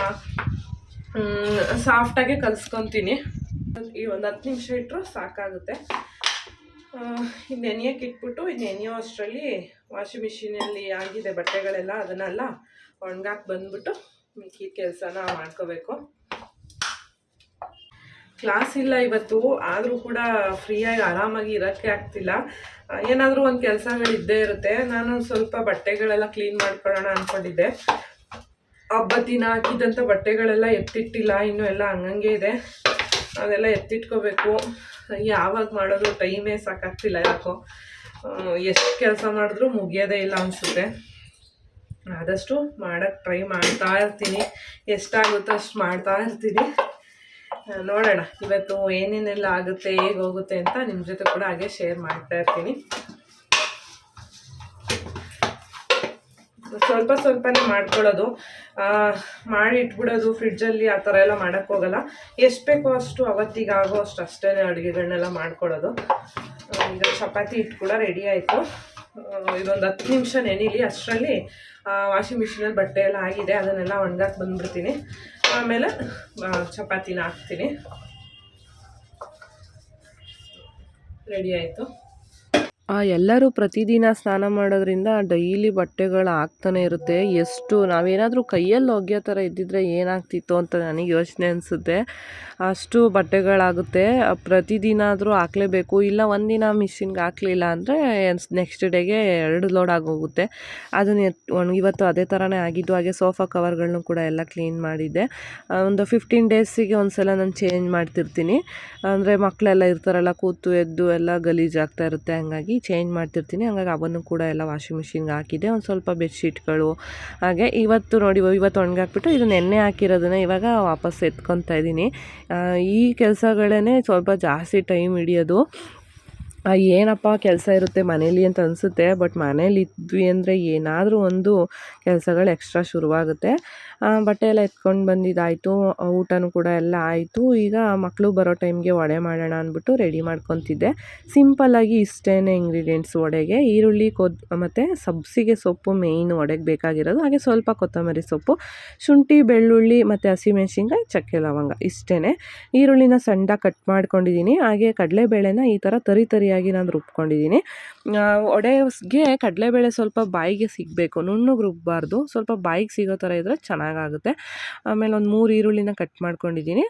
ಸಾಫ್ಟಾಗೆ ಕಲ್ಸ್ಕೊತೀನಿ. ಈ ಒಂದು ಹತ್ತು ನಿಮಿಷ ಇಟ್ಟರು ಸಾಕಾಗುತ್ತೆ. ಇದು ನೆನೆಯೋಕೆ ಇಟ್ಬಿಟ್ಟು ಇದು ನೆನೆಯೋ ಅಷ್ಟರಲ್ಲಿ ವಾಷಿಂಗ್ ಮಿಷಿನಲ್ಲಿ ಆಗಿದೆ ಬಟ್ಟೆಗಳೆಲ್ಲ ಅದನ್ನೆಲ್ಲ ಒಣಗಾಕ್ ಬಂದ್ಬಿಟ್ಟು ಮಿಕ್ಕಿದ ಕೆಲಸನ ಮಾಡ್ಕೋಬೇಕು. ಕ್ಲಾಸ್ ಇಲ್ಲ ಇವತ್ತು, ಆದರೂ ಕೂಡ ಫ್ರೀಯಾಗಿ ಆರಾಮಾಗಿ ಇರೋಕ್ಕೆ ಆಗ್ತಿಲ್ಲ. ಏನಾದರೂ ಒಂದು ಕೆಲಸಗಳು ಇದ್ದೇ ಇರುತ್ತೆ. ನಾನು ಸ್ವಲ್ಪ ಬಟ್ಟೆಗಳೆಲ್ಲ ಕ್ಲೀನ್ ಮಾಡ್ಕೊಳ್ಳೋಣ ಅಂದ್ಕೊಂಡಿದ್ದೆ ಹಬ್ಬದ ದಿನ ಹಾಕಿದಂಥ ಬಟ್ಟೆಗಳೆಲ್ಲ ಎತ್ತಿಟ್ಟಿಲ್ಲ, ಇನ್ನೂ ಎಲ್ಲ ಹಂಗಂಗೆ ಇದೆ. ಅದೆಲ್ಲ ಎತ್ತಿಟ್ಕೋಬೇಕು. ಯಾವಾಗ ಮಾಡೋದು ಟೈಮೇ ಸಾಕಾಗ್ತಿಲ್ಲ ಯಾಕೋ. ಎಷ್ಟು ಕೆಲಸ ಮಾಡಿದ್ರೂ ಮುಗಿಯೋದೇ ಇಲ್ಲ ಅನಿಸುತ್ತೆ. ಆದಷ್ಟು ಮಾಡೋಕ್ಕೆ ಟ್ರೈ ಮಾಡ್ತಾ ಇರ್ತೀನಿ. ಎಷ್ಟಾಗುತ್ತೋ ಅಷ್ಟು ಮಾಡ್ತಾ ಇರ್ತೀನಿ. ನೋಡೋಣ. ಇವತ್ತು ಏನೇನೆಲ್ಲ ಆಗುತ್ತೆ, ಹೇಗೆ ಹೋಗುತ್ತೆ ಅಂತ ನಿಮ್ಮ ಜೊತೆ ಕೂಡ ಹಾಗೆ ಶೇರ್ ಮಾಡ್ತಾ ಇರ್ತೀನಿ. ಸ್ವಲ್ಪ ಸ್ವಲ್ಪನೇ ಮಾಡ್ಕೊಳ್ಳೋದು. ಮಾಡಿ ಇಟ್ಬಿಡೋದು ಫ್ರಿಡ್ಜಲ್ಲಿ ಆ ಥರ ಎಲ್ಲ ಮಾಡೋಕ್ಕೆ ಹೋಗಲ್ಲ. ಎಷ್ಟು ಬೇಕೋ ಅಷ್ಟು ಅವತ್ತಿಗಾಗೋ ಅಷ್ಟು ಅಷ್ಟೇ ಅಡುಗೆಗಳನ್ನೆಲ್ಲ ಮಾಡ್ಕೊಳ್ಳೋದು. ಈಗ ಚಪಾತಿ ಹಿಟ್ಟು ಕೂಡ ರೆಡಿ ಆಯಿತು. ಇದೊಂದು ಹತ್ತು ನಿಮಿಷ ನೆನೀಲಿ. ಅಷ್ಟರಲ್ಲಿ ವಾಷಿಂಗ್ ಮಿಷಿನಲ್ಲಿ ಬಟ್ಟೆ ಎಲ್ಲ ಆಗಿದೆ. ಅದನ್ನೆಲ್ಲ ಒಣಗಾಕ್ ಬಂದ್ಬಿಡ್ತೀನಿ. ಆಮೇಲೆ ಚಪಾತಿನ ಹಾಕ್ತೀನಿ. ರೆಡಿ ಆಯಿತು. ಎಲ್ಲರೂ ಪ್ರತಿದಿನ ಸ್ನಾನ ಮಾಡೋದ್ರಿಂದ ಡೈಲಿ ಬಟ್ಟೆಗಳು ಆಗ್ತಾನೆ ಇರುತ್ತೆ. ಎಷ್ಟು ನಾವೇನಾದರೂ ಕೈಯಲ್ಲಿ ಒಗೆಯೋ ಥರ ಇದ್ದಿದ್ರೆ ಏನಾಗ್ತಿತ್ತು ಅಂತ ನನಗೆ ಯೋಚನೆ ಅನಿಸುತ್ತೆ. ಅಷ್ಟು ಬಟ್ಟೆಗಳಾಗುತ್ತೆ. ಪ್ರತಿದಿನ ಆದರೂ ಹಾಕ್ಲೇಬೇಕು. ಇಲ್ಲ, ಒಂದಿನ ಮಿಷಿನ್ಗೆ ಹಾಕ್ಲಿಲ್ಲ ಅಂದರೆ ನೆಕ್ಸ್ಟ್ ಡೇಗೆ ಎರಡು ಲೋಡ್ ಆಗೋಗುತ್ತೆ. ಅದನ್ನ ಇವತ್ತು ಅದೇ ಥರನೇ ಆಗಿದ್ದು. ಹಾಗೆ ಸೋಫಾ ಕವರ್ಗಳನ್ನು ಕೂಡ ಎಲ್ಲ ಕ್ಲೀನ್ ಮಾಡಿದ್ದೆ. ಒಂದು ಫಿಫ್ಟೀನ್ ಡೇಸಿಗೆ ಒಂದು ಸಲ ನಾನು ಚೇಂಜ್ ಮಾಡ್ತಿರ್ತೀನಿ. ಅಂದರೆ ಮಕ್ಕಳೆಲ್ಲ ಇರ್ತಾರಲ್ಲ, ಕೂತು ಎದ್ದು ಎಲ್ಲ ಗಲೀಜಾಗ್ತಾ ಇರುತ್ತೆ. ಹಂಗಾಗಿ ಚೇಂಜ್ ಮಾಡ್ತಿರ್ತೀನಿ. ಹಂಗಾಗಿ ಅವನ್ನು ಕೂಡ ಎಲ್ಲ ವಾಷಿಂಗ್ ಮಿಷಿನ್ಗೆ ಹಾಕಿದೆ ಒಂದು ಸ್ವಲ್ಪ ಬೆಡ್ಶೀಟ್ಗಳು ಹಾಗೆ ಇವತ್ತು ನೋಡಿ ಇವತ್ತು ಒಣಗಾಕ್ಬಿಟ್ಟು ಇದನ್ನ ನೆನ್ನೆ ಹಾಕಿರೋದನ್ನ ಇವಾಗ ವಾಪಸ್ ಎತ್ಕೊತಾ ಇದ್ದೀನಿ. ಈ ಕೆಲಸಗಳೇ ಸ್ವಲ್ಪ ಜಾಸ್ತಿ ಟೈಮ್ ಹಿಡಿಯೋದು. ಏನಪ್ಪ ಕೆಲಸ ಇರುತ್ತೆ ಮನೇಲಿ ಅಂತ ಅನಿಸುತ್ತೆ, ಬಟ್ ಮನೇಲಿ ಇದ್ವಿ ಅಂದರೆ ಏನಾದರೂ ಒಂದು ಕೆಲಸಗಳು ಎಕ್ಸ್ಟ್ರಾ ಶುರುವಾಗುತ್ತೆ. ಬಟ್ಟೆ ಎಲ್ಲ ಎತ್ಕೊಂಡು ಬಂದಿದ್ದಾಯಿತು. ಊಟನೂ ಕೂಡ ಎಲ್ಲ ಆಯಿತು. ಈಗ ಮಕ್ಕಳು ಬರೋ ಟೈಮ್ಗೆ ವಡೆ ಮಾಡೋಣ ಅಂದ್ಬಿಟ್ಟು ರೆಡಿ ಮಾಡ್ಕೊತಿದ್ದೆ. ಸಿಂಪಲ್ಲಾಗಿ ಇಷ್ಟೇ ಇಂಗ್ರೀಡಿಯೆಂಟ್ಸ್ ವಡೆಗೆ. ಈರುಳ್ಳಿ, ಕೊದ್, ಮತ್ತು ಸಬ್ಸಿಗೆ ಸೊಪ್ಪು ಮೇಯ್ನ್ ವಡೆಗೆ ಬೇಕಾಗಿರೋದು. ಹಾಗೆ ಸ್ವಲ್ಪ ಕೊತ್ತಂಬರಿ ಸೊಪ್ಪು, ಶುಂಠಿ, ಬೆಳ್ಳುಳ್ಳಿ, ಮತ್ತು ಹಸಿಮೆಣ್ಸಿನ್ಕಾಯಿ, ಚಕ್ಕೆ ಲವಂಗ ಇಷ್ಟೇ ಈರುಳ್ಳಿನ ಸಣ್ಣ ಕಟ್ ಮಾಡ್ಕೊಂಡಿದ್ದೀನಿ. ಹಾಗೆ ಕಡಲೆಬೇಳೆನ ಈ ಥರ ತರಿ ತರಿಯಾಗಿ ನಾನು ರುಬ್ಕೊಂಡಿದ್ದೀನಿ. ಒಡೆಗೆ ಕಡಲೆಬೇಳೆ ಸ್ವಲ್ಪ ಬಾಯಿಗೆ ಸಿಗಬೇಕು. ನುಣ್ಣಗೆ ರುಬ್ಬಾರ್ದು. ಸ್ವಲ್ಪ ಬಾಯಿಗೆ ಸಿಗೋ ಥರ ಇದ್ದರೆ ಚೆನ್ನಾಗಾಗುತ್ತೆ. ಆಮೇಲೆ ಒಂದು ಮೂರು ಈರುಳ್ಳಿನ ಕಟ್ ಮಾಡ್ಕೊಂಡಿದ್ದೀನಿ.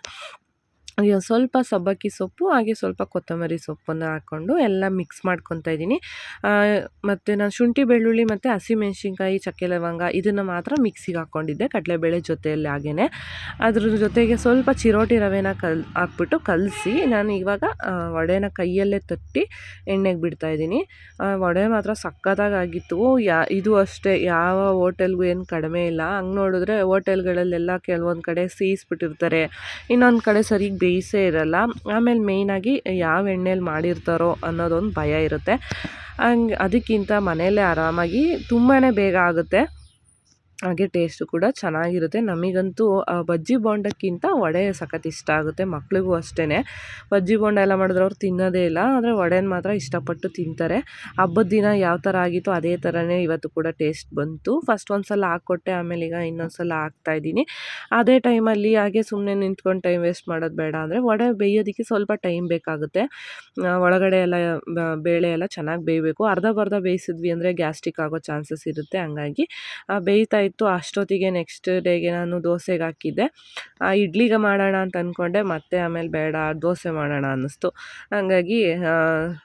ಸ್ವಲ್ಪ ಸಬ್ಬಕ್ಕಿ ಸೊಪ್ಪು, ಹಾಗೆ ಸ್ವಲ್ಪ ಕೊತ್ತಂಬರಿ ಸೊಪ್ಪನ್ನು ಹಾಕ್ಕೊಂಡು ಎಲ್ಲ ಮಿಕ್ಸ್ ಮಾಡ್ಕೊತಾ ಇದ್ದೀನಿ. ಮತ್ತು ನಾನು ಶುಂಠಿ, ಬೆಳ್ಳುಳ್ಳಿ ಮತ್ತು ಹಸಿಮೆಣ್ಸಿನ್ಕಾಯಿ, ಚಕ್ಕೆ ಲವಂಗ ಇದನ್ನು ಮಾತ್ರ ಮಿಕ್ಸಿಗೆ ಹಾಕ್ಕೊಂಡಿದ್ದೆ ಕಡಲೆಬೇಳೆ ಜೊತೆಯಲ್ಲಿ ಹಾಗೇ ಅದ್ರ ಜೊತೆಗೆ ಸ್ವಲ್ಪ ಚಿರೋಟಿ ರವೆನ ಕಲ್, ಹಾಕ್ಬಿಟ್ಟು ಕಲಸಿ ನಾನು ಇವಾಗ ವಡೆನ ಕೈಯಲ್ಲೇ ತಟ್ಟಿ ಎಣ್ಣೆಗೆ ಬಿಡ್ತಾ ಇದ್ದೀನಿ. ವಡೆ ಮಾತ್ರ ಸಕ್ಕತ್ತಾಗಿ ಆಗಿತ್ತು. ಯಾ, ಇದು ಅಷ್ಟೇ, ಯಾವ ಹೋಟೆಲ್ಗೂ ಏನು ಕಡಿಮೆ ಇಲ್ಲ. ಹಂಗೆ ನೋಡಿದ್ರೆ ಹೋಟೆಲ್ಗಳಲ್ಲೆಲ್ಲ ಕೆಲವೊಂದು ಕಡೆ ಸೀಸ್ಬಿಟ್ಟಿರ್ತಾರೆ. ಇನ್ನೊಂದು ಕಡೆ ಸರಿಗೆ ಬೇಯಿಸೇ ಇರಲ್ಲ. ಆಮೇಲೆ ಮೇಯ್ನಾಗಿ ಯಾವ ಎಣ್ಣೆಲಿ ಮಾಡಿರ್ತಾರೋ ಅನ್ನೋದೊಂದು ಭಯ ಇರುತ್ತೆ. ಹಂಗೆ ಅದಕ್ಕಿಂತ ಮನೆಯಲ್ಲೇ ಆರಾಮಾಗಿ ತುಂಬಾ ಬೇಗ ಆಗುತ್ತೆ. ಹಾಗೆ ಟೇಸ್ಟು ಕೂಡ ಚೆನ್ನಾಗಿರುತ್ತೆ. ನಮಗಂತೂ ಬಜ್ಜಿ ಬೋಂಡಕ್ಕಿಂತ ವಡೆ ಸಖತ್ ಇಷ್ಟ ಆಗುತ್ತೆ ಮಕ್ಳಿಗೂ ಅಷ್ಟೇ ಬಜ್ಜಿ ಬೋಂಡ ಎಲ್ಲ ಮಾಡಿದ್ರೆ ಅವ್ರು ತಿನ್ನೋದೇ ಇಲ್ಲ, ಆದರೆ ವಡೆನ ಮಾತ್ರ ಇಷ್ಟಪಟ್ಟು ತಿಂತಾರೆ. ಹಬ್ಬದ ದಿನ ಯಾವ ಥರ ಆಗಿತ್ತು ಅದೇ ಥರನೇ ಇವತ್ತು ಕೂಡ ಟೇಸ್ಟ್ ಬಂತು. ಫಸ್ಟ್ ಒಂದು ಸಲ ಹಾಕ್ಕೊಟ್ಟೆ, ಆಮೇಲೆ ಈಗ ಇನ್ನೊಂದು ಸಲ ಹಾಕ್ತಾಯಿದ್ದೀನಿ ಅದೇ ಟೈಮಲ್ಲಿ ಹಾಗೆ ಸುಮ್ಮನೆ ನಿಂತ್ಕೊಂಡು ಟೈಮ್ ವೇಸ್ಟ್ ಮಾಡೋದು ಬೇಡ ಅಂದರೆ ವಡೆ ಬೇಯೋದಕ್ಕೆ ಸ್ವಲ್ಪ ಟೈಮ್ ಬೇಕಾಗುತ್ತೆ. ಒಳಗಡೆ ಎಲ್ಲ ಬೇಳೆ ಎಲ್ಲ ಚೆನ್ನಾಗಿ ಬೇಯಬೇಕು. ಅರ್ಧ ಬರ್ಧ ಬೇಯಿಸಿದ್ವಿ ಅಂದರೆ ಗ್ಯಾಸ್ಟ್ರಿಕ್ ಆಗೋ ಚಾನ್ಸಸ್ ಇರುತ್ತೆ, ಹಂಗಾಗಿ ಬೇಯ್ತಾ ಇತ್ತು. ಅಷ್ಟೊತ್ತಿಗೆ ನೆಕ್ಸ್ಟ್ ಡೇಗೆ ನಾನು ದೋಸೆಗೆ ಹಾಕಿದ್ದೆ. ಆ, ಇಡ್ಲಿಗೆ ಮಾಡೋಣ ಅಂತ ಅಂದ್ಕೊಂಡೆ ಮತ್ತೆ ಆಮೇಲೆ ಬೇಡ ದೋಸೆ ಮಾಡೋಣ ಅನ್ನಿಸ್ತು. ಹಾಗಾಗಿ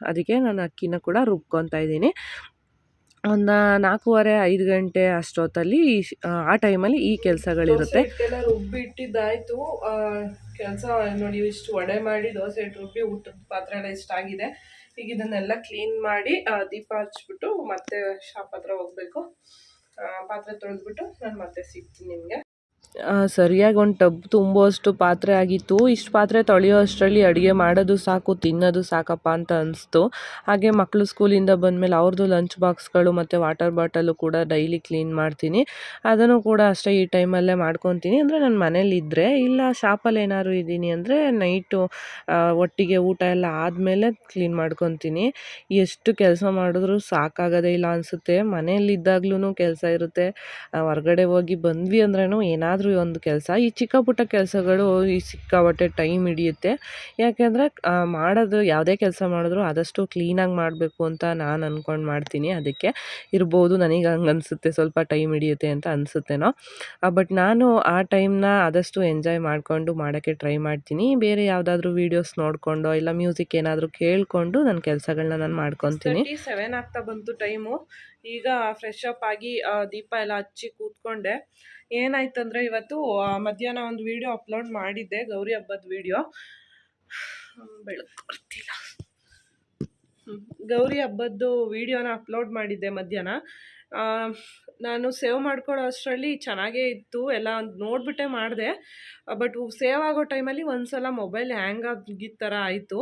ಅದಕ್ಕೆ ನಾನು ಅಕ್ಕಿನ ಕೂಡ ರುಬ್ಕೊತಾ ಇದ್ದೀನಿ. ಒಂದು ನಾಲ್ಕೂವರೆ ಐದು ಗಂಟೆ ಅಷ್ಟೊತ್ತಲ್ಲಿ ಆ ಟೈಮಲ್ಲಿ ಈ ಕೆಲಸಗಳಿರುತ್ತೆ. ರುಬ್ಬಿಟ್ಟಿದ್ದಾಯಿತು. ಕೆಲಸ ನೋಡಿ ಇಷ್ಟು ವಡೆ ಮಾಡಿ ದೋಸೆ ಇಟ್ಟು ರುಬ್ಬಿ ಊಟದ ಪಾತ್ರೆ ಎಲ್ಲ ಇಷ್ಟ ಆಗಿದೆ. ಈಗ ಇದನ್ನೆಲ್ಲ ಕ್ಲೀನ್ ಮಾಡಿ ದೀಪ ಹಚ್ಬಿಟ್ಟು ಮತ್ತೆ ಶಾಪ್ ಹತ್ರ ಹೋಗ್ಬೇಕು. ಪಾತ್ರೆ ತೊಳೆದ್ಬಿಟ್ಟು ನಾನು ಮತ್ತೆ ಸಿಗ್ತೀನಿ ನಿಮಗೆ. ಸರಿಯಾಗಿ ಒಂದು ಟಬ್ ತುಂಬುವಷ್ಟು ಪಾತ್ರೆ ಆಗಿತ್ತು. ಇಷ್ಟು ಪಾತ್ರೆ ತೊಳೆಯೋ ಅಷ್ಟರಲ್ಲಿ ಅಡುಗೆ ಮಾಡೋದು ಸಾಕು, ತಿನ್ನೋದು ಸಾಕಪ್ಪ ಅಂತ ಅನಿಸ್ತು. ಹಾಗೆ ಮಕ್ಕಳು ಸ್ಕೂಲಿಂದ ಬಂದಮೇಲೆ ಅವ್ರದ್ದು ಲಂಚ್ ಬಾಕ್ಸ್ಗಳು ಮತ್ತು ವಾಟರ್ ಬಾಟಲು ಕೂಡ ಡೈಲಿ ಕ್ಲೀನ್ ಮಾಡ್ತೀನಿ. ಅದನ್ನು ಕೂಡ ಅಷ್ಟೇ ಈ ಟೈಮಲ್ಲೇ ಮಾಡ್ಕೊತೀನಿ. ಅಂದರೆ ನಾನು ಮನೇಲಿದ್ದರೆ ಇಲ್ಲ ಶಾಪಲ್ಲಿ ಏನಾದ್ರು ಇದ್ದೀನಿ ಅಂದರೆ ನೈಟು ಒಟ್ಟಿಗೆ ಊಟ ಎಲ್ಲ ಆದಮೇಲೆ ಕ್ಲೀನ್ ಮಾಡ್ಕೊತೀನಿ. ಎಷ್ಟು ಕೆಲಸ ಮಾಡಿದ್ರೂ ಸಾಕಾಗೋದೇ ಇಲ್ಲ ಅನಿಸುತ್ತೆ. ಮನೆಯಲ್ಲಿದ್ದಾಗ್ಲೂ ಕೆಲಸ ಇರುತ್ತೆ. ಹೊರಗಡೆ ಹೊರ್ಗಡೆ ಹೋಗಿ ಬಂದ್ವಿ ಅಂದ್ರೂ ಏನಾದರೂ ಒಂದು ಕೆಲಸ, ಈ ಚಿಕ್ಕ ಪುಟ್ಟ ಕೆಲಸಗಳು ಈ ಸಿಕ್ಕಾಪಟ್ಟೆ ಟೈಮ್ ಹಿಡಿಯುತ್ತೆ. ಯಾಕೆಂದರೆ ಮಾಡೋದು, ಯಾವುದೇ ಕೆಲಸ ಮಾಡಿದ್ರು ಆದಷ್ಟು ಕ್ಲೀನಾಗಿ ಮಾಡಬೇಕು ಅಂತ ನಾನು ಅಂದ್ಕೊಂಡು ಮಾಡ್ತೀನಿ. ಅದಕ್ಕೆ ಇರ್ಬೋದು, ನನಗೆ ಹಂಗೆ ಅನಿಸುತ್ತೆ, ಸ್ವಲ್ಪ ಟೈಮ್ ಹಿಡಿಯುತ್ತೆ ಅಂತ ಅನಿಸುತ್ತೇನೋ. ಬಟ್ ನಾನು ಆ ಟೈಮ್ನ ಆದಷ್ಟು ಎಂಜಾಯ್ ಮಾಡಿಕೊಂಡು ಮಾಡೋಕ್ಕೆ ಟ್ರೈ ಮಾಡ್ತೀನಿ. ಬೇರೆ ಯಾವುದಾದ್ರೂ ವೀಡಿಯೋಸ್ ನೋಡಿಕೊಂಡು ಇಲ್ಲ ಮ್ಯೂಸಿಕ್ ಏನಾದರೂ ಕೇಳಿಕೊಂಡು ನನ್ನ ಕೆಲಸಗಳನ್ನ ನಾನು ಮಾಡ್ಕೊತೀನಿ. ಸೆವೆನ್ ಆಗ್ತಾ ಬಂತು ಟೈಮು ಈಗ ಫ್ರೆಶ್ ಅಪ್ ಆಗಿ ದೀಪ ಎಲ್ಲ ಹಚ್ಚಿ ಕೂತ್ಕೊಂಡೆ. ಏನಾಯ್ತಂದ್ರೆ ಇವತ್ತು ಆ, ಮಧ್ಯಾಹ್ನ ಒಂದು ವಿಡಿಯೋ ಅಪ್ಲೋಡ್ ಮಾಡಿದ್ದೆ ಗೌರಿ ಹಬ್ಬದ ವಿಡಿಯೋ ಬೆಳಕು ಬರ್ತಿಲ್ಲ. ಗೌರಿ ಹಬ್ಬದ್ದು ವಿಡಿಯೋನ ಅಪ್ಲೋಡ್ ಮಾಡಿದ್ದೆ ಮಧ್ಯಾಹ್ನ. ನಾನು ಸೇವ್ ಮಾಡ್ಕೊಳ್ಳೋ ಅಷ್ಟರಲ್ಲಿ ಚೆನ್ನಾಗೇ ಇತ್ತು ಎಲ್ಲ ನೋಡಿಬಿಟ್ಟೆ ಮಾಡಿದೆ. ಬಟ್ ಸೇವ್ ಆಗೋ ಟೈಮಲ್ಲಿ ಒಂದು ಸಲ ಮೊಬೈಲ್ ಹ್ಯಾಂಗ್ ಆಗಿದ್ದ ಥರ ಆಯಿತು.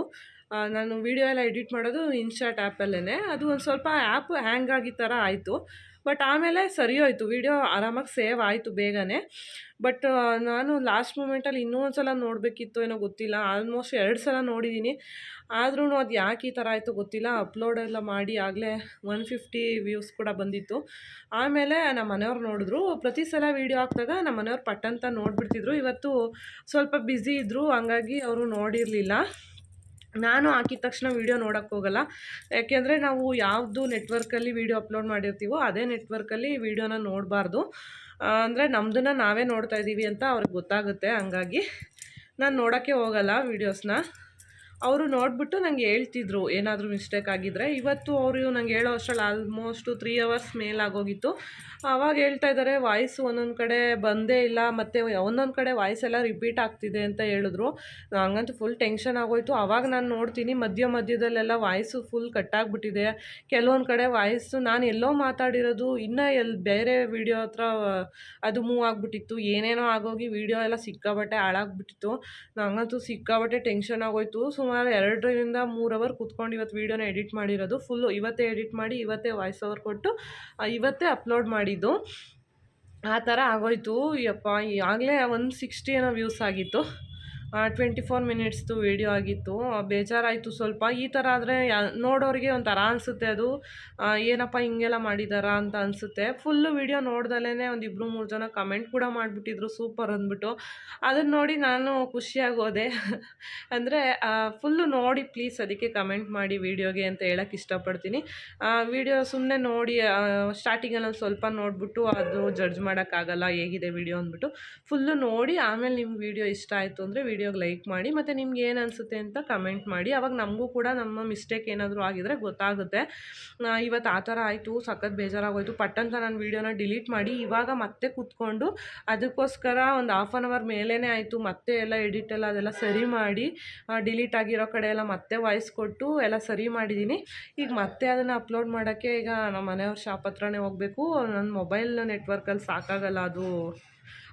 ನಾನು ವಿಡಿಯೋ ಎಲ್ಲ ಎಡಿಟ್ ಮಾಡೋದು ಇನ್ಸ್ಟಾಟ್ ಆ್ಯಪಲ್ಲೇ ಅದು ಒಂದು ಸ್ವಲ್ಪ ಆ್ಯಪ್ ಹ್ಯಾಂಗ್ ಆಗಿದ್ದ ಥರ ಆಯಿತು. ಬಟ್ ಆಮೇಲೆ ಸರಿ ಹೋಯ್ತು. ವಿಡಿಯೋ ಆರಾಮಾಗಿ ಸೇವ್ ಆಯಿತು ಬೇಗನೆ. ಬಟ್ ನಾನು ಲಾಸ್ಟ್ ಮೂಮೆಂಟಲ್ಲಿ ಇನ್ನೂ ಒಂದು ಸಲ ನೋಡಬೇಕಿತ್ತು ಏನೋ ಗೊತ್ತಿಲ್ಲ. ಆಲ್ಮೋಸ್ಟ್ ಎರಡು ಸಲ ನೋಡಿದ್ದೀನಿ ಆದ್ರೂ ಅದು ಯಾಕೆ ಈ ಥರ ಆಯಿತು ಗೊತ್ತಿಲ್ಲ. ಅಪ್ಲೋಡ್ ಎಲ್ಲ ಮಾಡಿ ಆಗಲೇ ಒನ್ ಫಿಫ್ಟಿ ವ್ಯೂಸ್ ಕೂಡ ಬಂದಿತ್ತು. ಆಮೇಲೆ ನಮ್ಮ ಮನೆಯವ್ರು ನೋಡಿದ್ರು. ಪ್ರತಿ ಸಲ ವೀಡಿಯೋ ಹಾಕಿದಾಗ ನಮ್ಮ ಮನೆಯವ್ರು ಪಟ್ಟಂತ ನೋಡಿಬಿಡ್ತಿದ್ರು. ಇವತ್ತು ಸ್ವಲ್ಪ ಬ್ಯುಸಿ ಇದ್ದರು ಹಂಗಾಗಿ ಅವರು ನೋಡಿರಲಿಲ್ಲ. ನಾನು ಹಾಕಿದ ತಕ್ಷಣ ವೀಡಿಯೋ ನೋಡೋಕ್ಕೆ ಹೋಗಲ್ಲ. ಯಾಕೆಂದರೆ ನಾವು ಯಾವುದು ನೆಟ್ವರ್ಕಲ್ಲಿ ವೀಡಿಯೋ ಅಪ್ಲೋಡ್ ಮಾಡಿರ್ತೀವೋ ಅದೇ ನೆಟ್ವರ್ಕಲ್ಲಿ ವೀಡಿಯೋನ ನೋಡಬಾರ್ದು. ಅಂದರೆ ನಮ್ಮದನ್ನ ನಾವೇ ನೋಡ್ತಾ ಇದ್ದೀವಿ ಅಂತ ಅವ್ರಿಗೆ ಗೊತ್ತಾಗುತ್ತೆ. ಹಂಗಾಗಿ ನಾನು ನೋಡೋಕ್ಕೆ ಹೋಗಲ್ಲ ವೀಡಿಯೋಸ್ನ. ಅವರು ನೋಡಿಬಿಟ್ಟು ನನಗೆ ಹೇಳ್ತಿದ್ರು, ಏನಾದರೂ ಮಿಸ್ಟೇಕ್ ಆಗಿದ್ದರೆ ಇವತ್ತು ಅವರು ನಂಗೆ ಹೇಳೋ ಅಷ್ಟರಲ್ಲಿ ಆಲ್ಮೋಸ್ಟು ತ್ರೀ ಅವರ್ಸ್ ಮೇಲಾಗೋಗಿತ್ತು. ಆವಾಗ ಹೇಳ್ತಾ ಇದ್ದಾರೆ ವಾಯ್ಸ್ ಒಂದೊಂದು ಕಡೆ ಬಂದೇ ಇಲ್ಲ, ಮತ್ತು ಒಂದೊಂದು ಕಡೆ ವಾಯ್ಸ್ ಎಲ್ಲ ರಿಪೀಟ್ ಆಗ್ತಿದೆ ಅಂತ ಹೇಳಿದ್ರು. ಹಂಗಂತೂ ಫುಲ್ ಟೆನ್ಷನ್ ಆಗೋಯ್ತು. ಆವಾಗ ನಾನು ನೋಡ್ತೀನಿ, ಮಧ್ಯ ಮಧ್ಯದಲ್ಲೆಲ್ಲ ವಾಯ್ಸು ಫುಲ್ ಕಟ್ಟಾಗ್ಬಿಟ್ಟಿದೆ ಕೆಲವೊಂದು ಕಡೆ ವಾಯ್ಸು ನಾನು ಎಲ್ಲೋ ಮಾತಾಡಿರೋದು, ಇನ್ನೂ ಎಲ್ಲಿ ಬೇರೆ ವಿಡಿಯೋ ಹತ್ರ, ಅದು ಮೂವ್ ಆಗಿಬಿಟ್ಟಿತ್ತು. ಏನೇನೋ ಆಗೋಗಿ ವಿಡಿಯೋ ಎಲ್ಲ ಸಿಕ್ಕಾಬಟ್ಟೆ ಹಾಳಾಗ್ಬಿಟ್ಟಿತ್ತು. ನಂಗಂತೂ ಸಿಕ್ಕಾಬಟ್ಟೆ ಟೆನ್ಷನ್ ಆಗೋಯ್ತು. ಸುಮಾರು ಎರಡರಿಂದ ಮೂರು ಅವರ್ ಕುತ್ಕೊಂಡು ಇವತ್ತು ವೀಡಿಯೋನ ಎಡಿಟ್ ಮಾಡಿರೋದು. ಫುಲ್ಲು ಇವತ್ತೇ ಎಡಿಟ್ ಮಾಡಿ, ಇವತ್ತೇ ವಾಯ್ಸ್ ಓವರ್ ಕೊಟ್ಟು ಇವತ್ತೇ ಅಪ್ಲೋಡ್ ಮಾಡಿದ್ದು ಆ ಥರ ಆಗೋಯ್ತು. ಯಪ್ಪ ಆಗಲೇ ಒಂದು ಸಿಕ್ಸ್ಟಿ ಏನೋ ವ್ಯೂಸ್ ಆಗಿತ್ತು. ಟ್ವೆಂಟಿ ಫೋರ್ ಮಿನಿಟ್ಸ್ದು ವೀಡಿಯೋ ಆಗಿತ್ತು. ಬೇಜಾರಾಯಿತು ಸ್ವಲ್ಪ. ಈ ಥರ ಆದರೆ ನೋಡೋರಿಗೆ ಒಂಥರ ಅನಿಸುತ್ತೆ ಅದು. ಏನಪ್ಪ ಹಿಂಗೆಲ್ಲ ಮಾಡಿದಾರ ಅಂತ ಅನಿಸುತ್ತೆ. ಫುಲ್ಲು ವೀಡಿಯೋ ನೋಡ್ದಲೇ ಒಂದು ಇಬ್ಬರು ಮೂರು ಜನ ಕಮೆಂಟ್ ಕೂಡ ಮಾಡಿಬಿಟ್ಟಿದ್ರು. ಸೂಪರ್ ಅಂದ್ಬಿಟ್ಟು. ಅದನ್ನು ನೋಡಿ ನಾನು ಖುಷಿಯಾಗೋದೆ. (laughs) ಅಂದರೆ ಫುಲ್ಲು ನೋಡಿ ಪ್ಲೀಸ್ ಅದಕ್ಕೆ ಕಮೆಂಟ್ ಮಾಡಿ ವೀಡಿಯೋಗೆ ಅಂತ ಹೇಳಕ್ಕೆ ಇಷ್ಟಪಡ್ತೀನಿ. ವೀಡಿಯೋ ಸುಮ್ಮನೆ ನೋಡಿ ಸ್ಟಾರ್ಟಿಂಗಲ್ಲಿ ಒಂದು ಸ್ವಲ್ಪ ನೋಡಿಬಿಟ್ಟು ಅದು ಜಡ್ಜ್ ಮಾಡೋಕ್ಕಾಗಲ್ಲ ಹೇಗಿದೆ ವೀಡಿಯೋ ಅಂದ್ಬಿಟ್ಟು. ಫುಲ್ಲು ನೋಡಿ, ಆಮೇಲೆ ನಿಮ್ಗೆ ವೀಡಿಯೋ ಇಷ್ಟ ಆಯಿತು ಅಂದರೆ ವೀಡಿಯೋಗೆ ಲೈಕ್ ಮಾಡಿ ಮತ್ತು ನಿಮ್ಗೆ ಏನು ಅನಿಸುತ್ತೆ ಅಂತ ಕಮೆಂಟ್ ಮಾಡಿ. ಅವಾಗ ನಮಗೂ ಕೂಡ ನಮ್ಮ ಮಿಸ್ಟೇಕ್ ಏನಾದರೂ ಆಗಿದರೆ ಗೊತ್ತಾಗುತ್ತೆ. ಇವತ್ತು ಆ ಥರ ಆಯಿತು, ಸಖತ್ ಬೇಜಾರಾಗೋಯ್ತು. ಪಟ್ಟಂತ ನಾನು ವೀಡಿಯೋನ ಡಿಲೀಟ್ ಮಾಡಿ ಇವಾಗ ಮತ್ತೆ ಕೂತ್ಕೊಂಡು ಅದಕ್ಕೋಸ್ಕರ ಒಂದು ಹಾಫ್ ಆನ್ ಅವರ್ ಮೇಲೇ ಆಯಿತು. ಮತ್ತೆ ಎಲ್ಲ ಎಡಿಟ್ ಎಲ್ಲ ಅದೆಲ್ಲ ಸರಿ ಮಾಡಿ ಡಿಲೀಟ್ ಆಗಿರೋ ಕಡೆ ಎಲ್ಲ ಮತ್ತೆ ವಾಯ್ಸ್ ಕೊಟ್ಟು ಎಲ್ಲ ಸರಿ ಮಾಡಿದ್ದೀನಿ ಈಗ ಮತ್ತೆ ಅದನ್ನು ಅಪ್ಲೋಡ್ ಮಾಡೋಕ್ಕೆ ಈಗ ನಮ್ಮ ಮನೆಯವ್ರ ಶಾಪ್ ಹತ್ರನೇ ಹೋಗಬೇಕು. ನನ್ನ ಮೊಬೈಲ್ ನೆಟ್ವರ್ಕಲ್ಲಿ ಸಾಕಾಗಲ್ಲ ಅದು.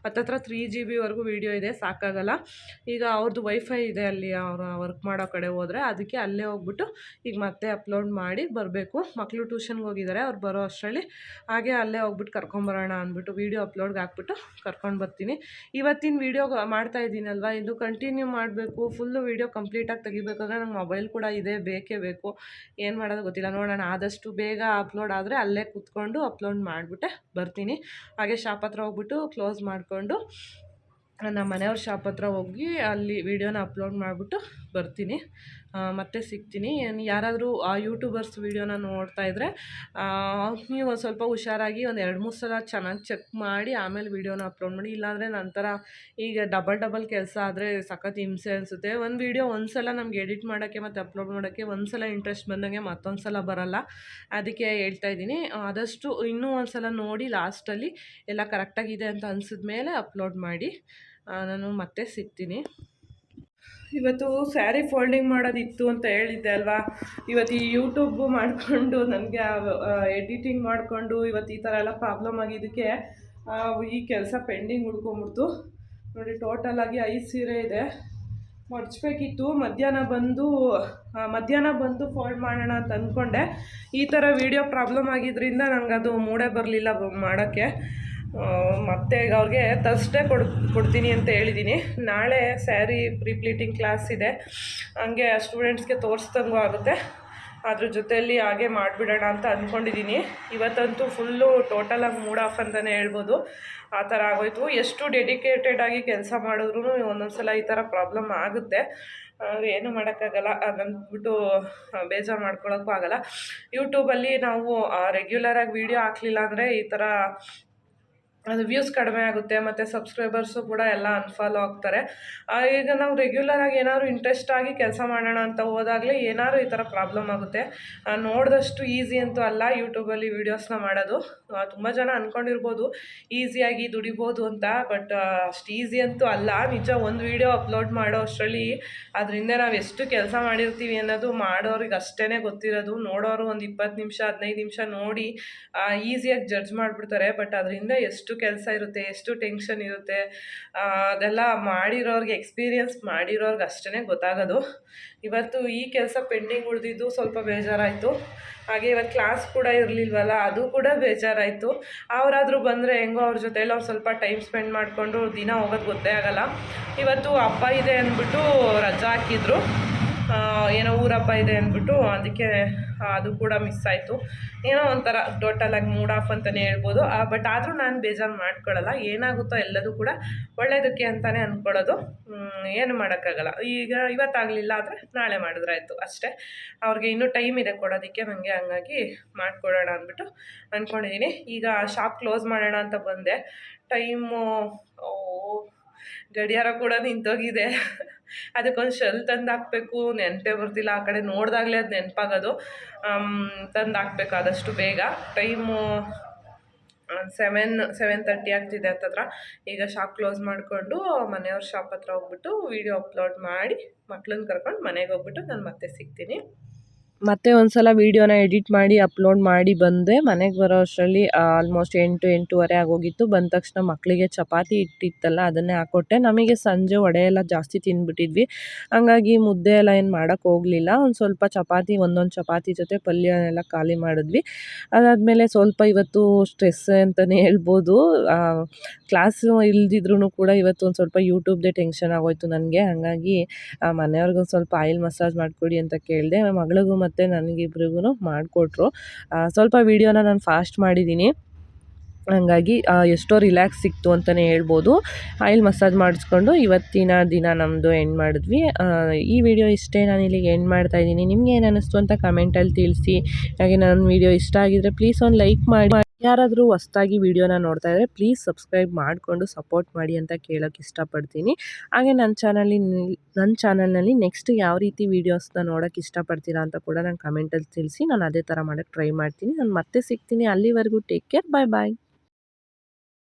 ಹತ್ತತ್ರ ತ್ರೀ ಜಿ ಬಿವರೆಗೂ ವೀಡಿಯೋ ಇದೆ, ಸಾಕಾಗಲ್ಲ. ಈಗ ಅವ್ರದ್ದು ವೈಫೈ ಇದೆ ಅಲ್ಲಿ ಅವರು ವರ್ಕ್ ಮಾಡೋ ಕಡೆ ಹೋದರೆ ಅದಕ್ಕೆ ಅಲ್ಲೇ ಹೋಗ್ಬಿಟ್ಟು ಈಗ ಮತ್ತೆ ಅಪ್ಲೋಡ್ ಮಾಡಿ ಬರಬೇಕು. ಮಕ್ಕಳು ಟ್ಯೂಷನ್ಗೆ ಹೋಗಿದ್ದಾರೆ ಅವ್ರು ಬರೋ ಅಷ್ಟರಲ್ಲಿ ಹಾಗೆ ಅಲ್ಲೇ ಹೋಗ್ಬಿಟ್ಟು ಕರ್ಕೊಂಬರೋಣ ಅಂದ್ಬಿಟ್ಟು ವೀಡಿಯೋ ಅಪ್ಲೋಡ್ಗೆ ಹಾಕ್ಬಿಟ್ಟು ಕರ್ಕೊಂಡು ಬರ್ತೀನಿ. ಇವತ್ತಿನ ವೀಡಿಯೋ ಮಾಡ್ತಾ ಇದ್ದೀನಲ್ವ? ಇದು ಕಂಟಿನ್ಯೂ ಮಾಡಬೇಕು ಫುಲ್ಲು ವೀಡಿಯೋ ಕಂಪ್ಲೀಟಾಗಿ ತೆಗಿಬೇಕಾದ್ರೆ ನಂಗೆ ಮೊಬೈಲ್ ಕೂಡ ಇದೆ, ಬೇಕೇ ಬೇಕು. ಏನು ಮಾಡೋದು ಗೊತ್ತಿಲ್ಲ. ನೋಡೋಣ, ಆದಷ್ಟು ಬೇಗ ಅಪ್ಲೋಡ್ ಆದರೆ ಅಲ್ಲೇ ಕೂತ್ಕೊಂಡು ಅಪ್ಲೋಡ್ ಮಾಡಿಬಿಟ್ಟೆ ಬರ್ತೀನಿ. ಹಾಗೆ ಶಾಪ್ ಹತ್ರ ಹೋಗ್ಬಿಟ್ಟು ಕ್ಲೋಸ್ ಮಾಡಿಕೊಂಡು ನಮ್ಮ ಮನೆಯವ್ರ ಶಾಪ್ ಹತ್ರ ಹೋಗಿ ಅಲ್ಲಿ ವೀಡಿಯೋನ ಅಪ್ಲೋಡ್ ಮಾಡಿಬಿಟ್ಟು ಬರ್ತೀನಿ. ಮತ್ತೆ ಸಿಗ್ತೀನಿ. ಯಾರಾದರೂ ಆ ಯೂಟ್ಯೂಬರ್ಸ್ ವೀಡಿಯೋನ ನೋಡ್ತಾ ಇದ್ದರೆ ನೀವು ಒಂದು ಸ್ವಲ್ಪ ಹುಷಾರಾಗಿ ಒಂದು ಎರಡು ಮೂರು ಸಲ ಚೆನ್ನಾಗಿ ಚೆಕ್ ಮಾಡಿ, ಆಮೇಲೆ ವೀಡಿಯೋನ ಅಪ್ಲೋಡ್ ಮಾಡಿ. ಇಲ್ಲಾಂದರೆ ನಂತರ ಈಗ ಡಬಲ್ ಡಬಲ್ ಕೆಲಸ ಆದರೆ ಸಖತ್ ಹಿಂಸೆ ಅನಿಸುತ್ತೆ. ಒಂದು ವೀಡಿಯೋ ಒಂದು ಸಲ ನಮ್ಗೆ ಎಡಿಟ್ ಮಾಡೋಕ್ಕೆ ಮತ್ತು ಅಪ್ಲೋಡ್ ಮಾಡೋಕ್ಕೆ ಒಂದು ಸಲ ಇಂಟ್ರೆಸ್ಟ್ ಬಂದಂಗೆ ಮತ್ತೊಂದು ಸಲ ಬರಲ್ಲ. ಅದಕ್ಕೆ ಹೇಳ್ತಾ ಇದ್ದೀನಿ. ಆದಷ್ಟು ಇನ್ನೂ ಒಂದು ಸಲ ನೋಡಿ ಲಾಸ್ಟಲ್ಲಿ ಎಲ್ಲ ಕರೆಕ್ಟಾಗಿದೆ ಅಂತ ಅನಿಸಿದ ಮೇಲೆ ಅಪ್ಲೋಡ್ ಮಾಡಿ ನಾನು ಮತ್ತೆ ಸಿಗ್ತೀನಿ. ಇವತ್ತು ಸ್ಯಾರಿ ಫೋಲ್ಡಿಂಗ್ ಮಾಡೋದಿತ್ತು ಅಂತ ಹೇಳಿದ್ದೆ ಅಲ್ವಾ? ಇವತ್ತು ಈ ಯೂಟ್ಯೂಬ್ ಮಾಡಿಕೊಂಡು ನನಗೆ ಎಡಿಟಿಂಗ್ ಮಾಡಿಕೊಂಡು ಇವತ್ತು ಈ ಥರ ಎಲ್ಲ ಪ್ರಾಬ್ಲಮ್ ಆಗಿದ್ದಕ್ಕೆ ಈ ಕೆಲಸ ಪೆಂಡಿಂಗ್ ಉಳ್ಕೊಂಬಿಡ್ತು ನೋಡಿ ಟೋಟಲ್ ಆಗಿ ಐದು ಸೀರೆ ಇದೆ. ಮಡಚಬೇಕಿತ್ತು ಮಧ್ಯಾಹ್ನ ಬಂದು ಮಧ್ಯಾಹ್ನ ಬಂದು ಫೋಲ್ಡ್ ಮಾಡೋಣ ಅಂತ ಅಂದ್ಕೊಂಡೆ. ಈ ಥರ ವೀಡಿಯೋ ಪ್ರಾಬ್ಲಮ್ ಆಗಿದ್ದರಿಂದ ನನಗದು ಮೂಡೇ ಬರಲಿಲ್ಲ ಮಾಡೋಕ್ಕೆ. ಮತ್ತೆ ಈಗ ಅವ್ರಿಗೆ ತರ್ಸ್ಡೇ ಕೊಡ್, ಕೊಡ್ತೀನಿ ಅಂತ ಹೇಳಿದ್ದೀನಿ ನಾಳೆ ಸ್ಯಾರಿ ಪ್ರೀಪ್ಲೀಟಿಂಗ್ ಕ್ಲಾಸ್ ಇದೆ. ಹಂಗೆ ಸ್ಟೂಡೆಂಟ್ಸ್ಗೆ ತೋರಿಸ್ದಂಗೂ ಆಗುತ್ತೆ. ಅದ್ರ ಜೊತೆಯಲ್ಲಿ ಹಾಗೆ ಮಾಡಿಬಿಡೋಣ ಅಂತ ಅಂದ್ಕೊಂಡಿದ್ದೀನಿ ಇವತ್ತಂತೂ ಫುಲ್ಲು ಟೋಟಲಾಗಿ ಮೂಡ್ ಆಫ್ ಅಂತಲೇ ಹೇಳ್ಬೋದು. ಆ ಥರ ಆಗೋಯ್ತು. ಎಷ್ಟು ಡೆಡಿಕೇಟೆಡ್ ಆಗಿ ಕೆಲಸ ಮಾಡಿದ್ರು ಒಂದೊಂದು ಸಲ ಈ ಥರ ಪ್ರಾಬ್ಲಮ್ ಆಗುತ್ತೆ. ಏನು ಮಾಡೋಕ್ಕಾಗಲ್ಲ. ಅದಂದ್ಬಿಟ್ಟು ಬೇಜಾರು ಮಾಡ್ಕೊಳ್ಳೋಕ್ಕೂ ಆಗಲ್ಲ. ಯೂಟ್ಯೂಬಲ್ಲಿ ನಾವು ರೆಗ್ಯುಲರಾಗಿ ವೀಡಿಯೋ ಹಾಕ್ಲಿಲ್ಲ ಅಂದರೆ ಈ ಥರ ಅದು ವ್ಯೂಸ್ ಕಡಿಮೆ ಆಗುತ್ತೆ, ಮತ್ತು ಸಬ್ಸ್ಕ್ರೈಬರ್ಸು ಕೂಡ ಎಲ್ಲ ಅನ್ಫಾಲೋ ಆಗ್ತಾರೆ. ಈಗ ನಾವು ರೆಗ್ಯುಲರಾಗಿ ಏನಾದ್ರು ಇಂಟ್ರೆಸ್ಟ್ ಆಗಿ ಕೆಲಸ ಮಾಡೋಣ ಅಂತ ಹೋದಾಗಲೇ ಏನಾದ್ರು ಈ ಥರ ಪ್ರಾಬ್ಲಮ್ ಆಗುತ್ತೆ. ನೋಡಿದಷ್ಟು ಈಸಿ ಅಂತೂ ಅಲ್ಲ ಯೂಟ್ಯೂಬಲ್ಲಿ ವೀಡಿಯೋಸ್ನ ಮಾಡೋದು. ತುಂಬ ಜನ ಅಂದ್ಕೊಂಡಿರ್ಬೋದು ಈಸಿಯಾಗಿ ದುಡಿಬೋದು ಅಂತ ಬಟ್ ಅಷ್ಟು ಈಸಿ ಅಂತೂ ಅಲ್ಲ. ನಿಜ ಒಂದು ವೀಡಿಯೋ ಅಪ್ಲೋಡ್ ಮಾಡೋ ಅಷ್ಟರಲ್ಲಿ ಅದರಿಂದ ನಾವು ಎಷ್ಟು ಕೆಲಸ ಮಾಡಿರ್ತೀವಿ ಅನ್ನೋದು ಮಾಡೋರಿಗೆ ಅಷ್ಟೇ ಗೊತ್ತಿರೋದು. ನೋಡೋರು ಒಂದು ಇಪ್ಪತ್ತು ನಿಮಿಷ, ಹದಿನೈದು ನಿಮಿಷ ನೋಡಿ ಈಸಿಯಾಗಿ ಜಡ್ಜ್ ಮಾಡಿಬಿಡ್ತಾರೆ. ಬಟ್ ಅದರಿಂದ ಎಷ್ಟು ಕೆಲಸ ಇರುತ್ತೆ, ಎಷ್ಟು ಟೆನ್ಷನ್ ಇರುತ್ತೆ ಅದೆಲ್ಲ ಮಾಡಿರೋರಿಗೆ ಎಕ್ಸ್ಪೀರಿಯನ್ಸ್ ಮಾಡಿರೋರ್ಗೆ ಅಷ್ಟೇ ಗೊತ್ತಾಗೋದು. ಇವತ್ತು ಈ ಕೆಲಸ ಪೆಂಡಿಂಗ್ ಉಳಿದಿದ್ದು ಸ್ವಲ್ಪ ಬೇಜಾರಾಯಿತು. ಹಾಗೆ ಇವತ್ತು ಕ್ಲಾಸ್ ಕೂಡ ಇರಲಿಲ್ವಲ್ಲ, ಅದು ಕೂಡ ಬೇಜಾರಾಯಿತು ಅವರಾದರೂ ಬಂದರೆ ಹೆಂಗೋ ಅವ್ರ ಜೊತೆಯಲ್ಲಿ ಅವ್ರು ಸ್ವಲ್ಪ ಟೈಮ್ ಸ್ಪೆಂಡ್ ಮಾಡಿಕೊಂಡು ದಿನ ಹೋಗೋದು ಗೊತ್ತೇ ಆಗಲ್ಲ. ಇವತ್ತು ಹಬ್ಬ ಇದೆ ಅಂದ್ಬಿಟ್ಟು ರಜಾ ಹಾಕಿದ್ರು. ಏನೋ ಊರಪ್ಪ ಇದೆ ಅಂದ್ಬಿಟ್ಟು ಅದಕ್ಕೆ ಅದು ಕೂಡ ಮಿಸ್ ಆಯಿತು. ಏನೋ ಒಂಥರ ಟೋಟಲಾಗಿ ಮೂಡ್ ಆಫ್ ಅಂತಲೇ ಹೇಳ್ಬೋದು. ಬಟ್ ಆದರೂ ನಾನು ಬೇಜಾರು ಮಾಡ್ಕೊಳ್ಳಲ್ಲ ಏನಾಗುತ್ತೋ ಎಲ್ಲದೂ ಕೂಡ ಒಳ್ಳೆಯದಕ್ಕೆ ಅಂತಲೇ ಅಂದ್ಕೊಳ್ಳೋದು ಏನು ಮಾಡೋಕ್ಕಾಗಲ್ಲ. ಈಗ ಇವತ್ತಾಗಲಿಲ್ಲ ಆದರೆ ನಾಳೆ ಮಾಡಿದ್ರಾಯ್ತು ಅಷ್ಟೇ. ಅವ್ರಿಗೆ ಇನ್ನೂ ಟೈಮ್ ಇದೆ ಕೊಡೋದಕ್ಕೆ ನನಗೆ ಹಂಗಾಗಿ ಮಾಡಿಕೊಡೋಣ ಅಂದ್ಬಿಟ್ಟು ಅಂದ್ಕೊಂಡಿದ್ದೀನಿ ಈಗ ಶಾಪ್ ಕ್ಲೋಸ್ ಮಾಡೋಣ ಅಂತ ಬಂದೆ. ಟೈಮು, ಓ, ಗಡಿಯಾರ ಕೂಡ ನಿಂತೋಗಿದೆ. ಅದಕ್ಕೊಂದು ಶೆಲ್ ತಂದು ಹಾಕ್ಬೇಕು ನೆನಪೇ ಬರ್ತಿಲ್ಲ. ಆ ಕಡೆ ನೋಡಿದಾಗಲೇ ಅದು ನೆನಪಾಗೋದು. ತಂದು ಹಾಕ್ಬೇಕು ಆದಷ್ಟು ಬೇಗ. ಟೈಮು ಸೆವೆನ್ ಸೆವೆನ್ ತರ್ಟಿ ಆಗ್ತಿದೆ ಹತ್ತತ್ರ ಈಗ ಶಾಪ್ ಕ್ಲೋಸ್ ಮಾಡಿಕೊಂಡು ಮನೆಯವ್ರ ಶಾಪ್ ಹತ್ರ ಹೋಗ್ಬಿಟ್ಟು ವೀಡಿಯೋ ಅಪ್ಲೋಡ್ ಮಾಡಿ ಮಕ್ಳನ್ನ ಕರ್ಕೊಂಡು ಮನೆಗೆ ಹೋಗ್ಬಿಟ್ಟು ನಾನು ಮತ್ತೆ ಸಿಗ್ತೀನಿ. ಮತ್ತೆ ಒಂದ್ಸಲ ವಿಡಿಯೋನ ಎಡಿಟ್ ಮಾಡಿ, ಅಪ್ಲೋಡ್ ಮಾಡಿ ಬಂದೆ. ಮನೆಗೆ ಬರೋ ಅಷ್ಟರಲ್ಲಿ ಆಲ್ಮೋಸ್ಟ್ ಎಂಟು, ಎಂಟೂವರೆ ಆಗೋಗಿತ್ತು. ಬಂದ ತಕ್ಷಣ ಮಕ್ಕಳಿಗೆ ಚಪಾತಿ ಇಟ್ಟಿತ್ತಲ್ಲ, ಅದನ್ನೇ ಹಾಕ್ಕೊಟ್ಟೆ ನಮಗೆ ಸಂಜೆ ವಡೆ ಎಲ್ಲ ಜಾಸ್ತಿ ತಿಂದ್ಬಿಟ್ಟಿದ್ವಿ. ಹಂಗಾಗಿ ಮುದ್ದೆ ಎಲ್ಲ ಏನು ಮಾಡೋಕ್ಕೆ ಹೋಗಲಿಲ್ಲ. ಒಂದು ಸ್ವಲ್ಪ ಚಪಾತಿ, ಒಂದೊಂದು ಚಪಾತಿ ಜೊತೆ ಪಲ್ಯನೆಲ್ಲ ಖಾಲಿ ಮಾಡಿದ್ವಿ. ಅದಾದಮೇಲೆ ಸ್ವಲ್ಪ ಇವತ್ತು ಸ್ಟ್ರೆಸ್ ಅಂತಲೇ ಹೇಳ್ಬೋದು. ಕ್ಲಾಸ್ ಇಲ್ದಿದ್ರೂ ಕೂಡ ಇವತ್ತು ಒಂದು ಸ್ವಲ್ಪ ಯೂಟ್ಯೂಬ್ದೇ ಟೆನ್ಷನ್ ಆಗೋಯ್ತು ನನಗೆ. ಹಾಗಾಗಿ ಮನೆಯವ್ರಿಗೊಂದು ಸ್ವಲ್ಪ ಆಯಿಲ್ ಮಸಾಜ್ ಮಾಡಿಕೊಡಿ ಅಂತ ಕೇಳಿದೆ. ಮಗಳಿಗೂ ಮತ್ತು ನನಗಿಬ್ರಿಗೂ ಮಾಡಿಕೊಟ್ರು. ಸ್ವಲ್ಪ ವೀಡಿಯೋನ ನಾನು ಫಾಸ್ಟ್ ಮಾಡಿದ್ದೀನಿ ಹಂಗಾಗಿ ಎಷ್ಟೋ ರಿಲ್ಯಾಕ್ಸ್ ಸಿಕ್ತು ಅಂತಲೇ ಹೇಳ್ಬೋದು. ಆಯಿಲ್ ಮಸಾಜ್ ಮಾಡಿಸ್ಕೊಂಡು ಇವತ್ತಿನ ದಿನ ನಮ್ಮದು ಎಂಡ್ ಮಾಡಿದ್ವಿ. ಈ ವಿಡಿಯೋ ಇಷ್ಟೇ ನಾನು ಇಲ್ಲಿಗೆ ಎಂಡ್ ಮಾಡ್ತಾಯಿದ್ದೀನಿ ನಿಮ್ಗೆ ಏನು ಅನ್ನಿಸ್ತು ಅಂತ ಕಮೆಂಟಲ್ಲಿ ತಿಳಿಸಿ. ಹಾಗೆ ನನ್ನ ವಿಡಿಯೋ ಇಷ್ಟ ಆಗಿದ್ರೆ ಪ್ಲೀಸ್ ಒಂದು ಲೈಕ್ ಮಾಡಿ. ಯಾರಾದರೂ ಹೊಸ್ದಾಗಿ ವೀಡಿಯೋನ ನೋಡ್ತಾ ಇದ್ದರೆ ಪ್ಲೀಸ್ ಸಬ್ಸ್ಕ್ರೈಬ್ ಮಾಡಿಕೊಂಡು ಸಪೋರ್ಟ್ ಮಾಡಿ ಅಂತ ಕೇಳೋಕ್ಕೆ ಇಷ್ಟಪಡ್ತೀನಿ. ಹಾಗೆ ನನ್ನ ಚಾನಲ್ಲಿ ನನ್ನ ಚಾನಲ್ನಲ್ಲಿ ನೆಕ್ಸ್ಟ್ ಯಾವ ರೀತಿ ವೀಡಿಯೋಸ್ನ ನೋಡೋಕ್ಕೆ ಇಷ್ಟಪಡ್ತೀರಾ ಅಂತ ಕೂಡ ನಾನು ಕಮೆಂಟಲ್ಲಿ ತಿಳಿಸಿ. ನಾನು ಅದೇ ಥರ ಮಾಡೋಕ್ಕೆ ಟ್ರೈ ಮಾಡ್ತೀನಿ. ನಾನು ಮತ್ತೆ ಸಿಗ್ತೀನಿ ಅಲ್ಲಿವರೆಗೂ. ಟೇಕ್ ಕೇರ್ ಬಾಯ್ ಬಾಯ್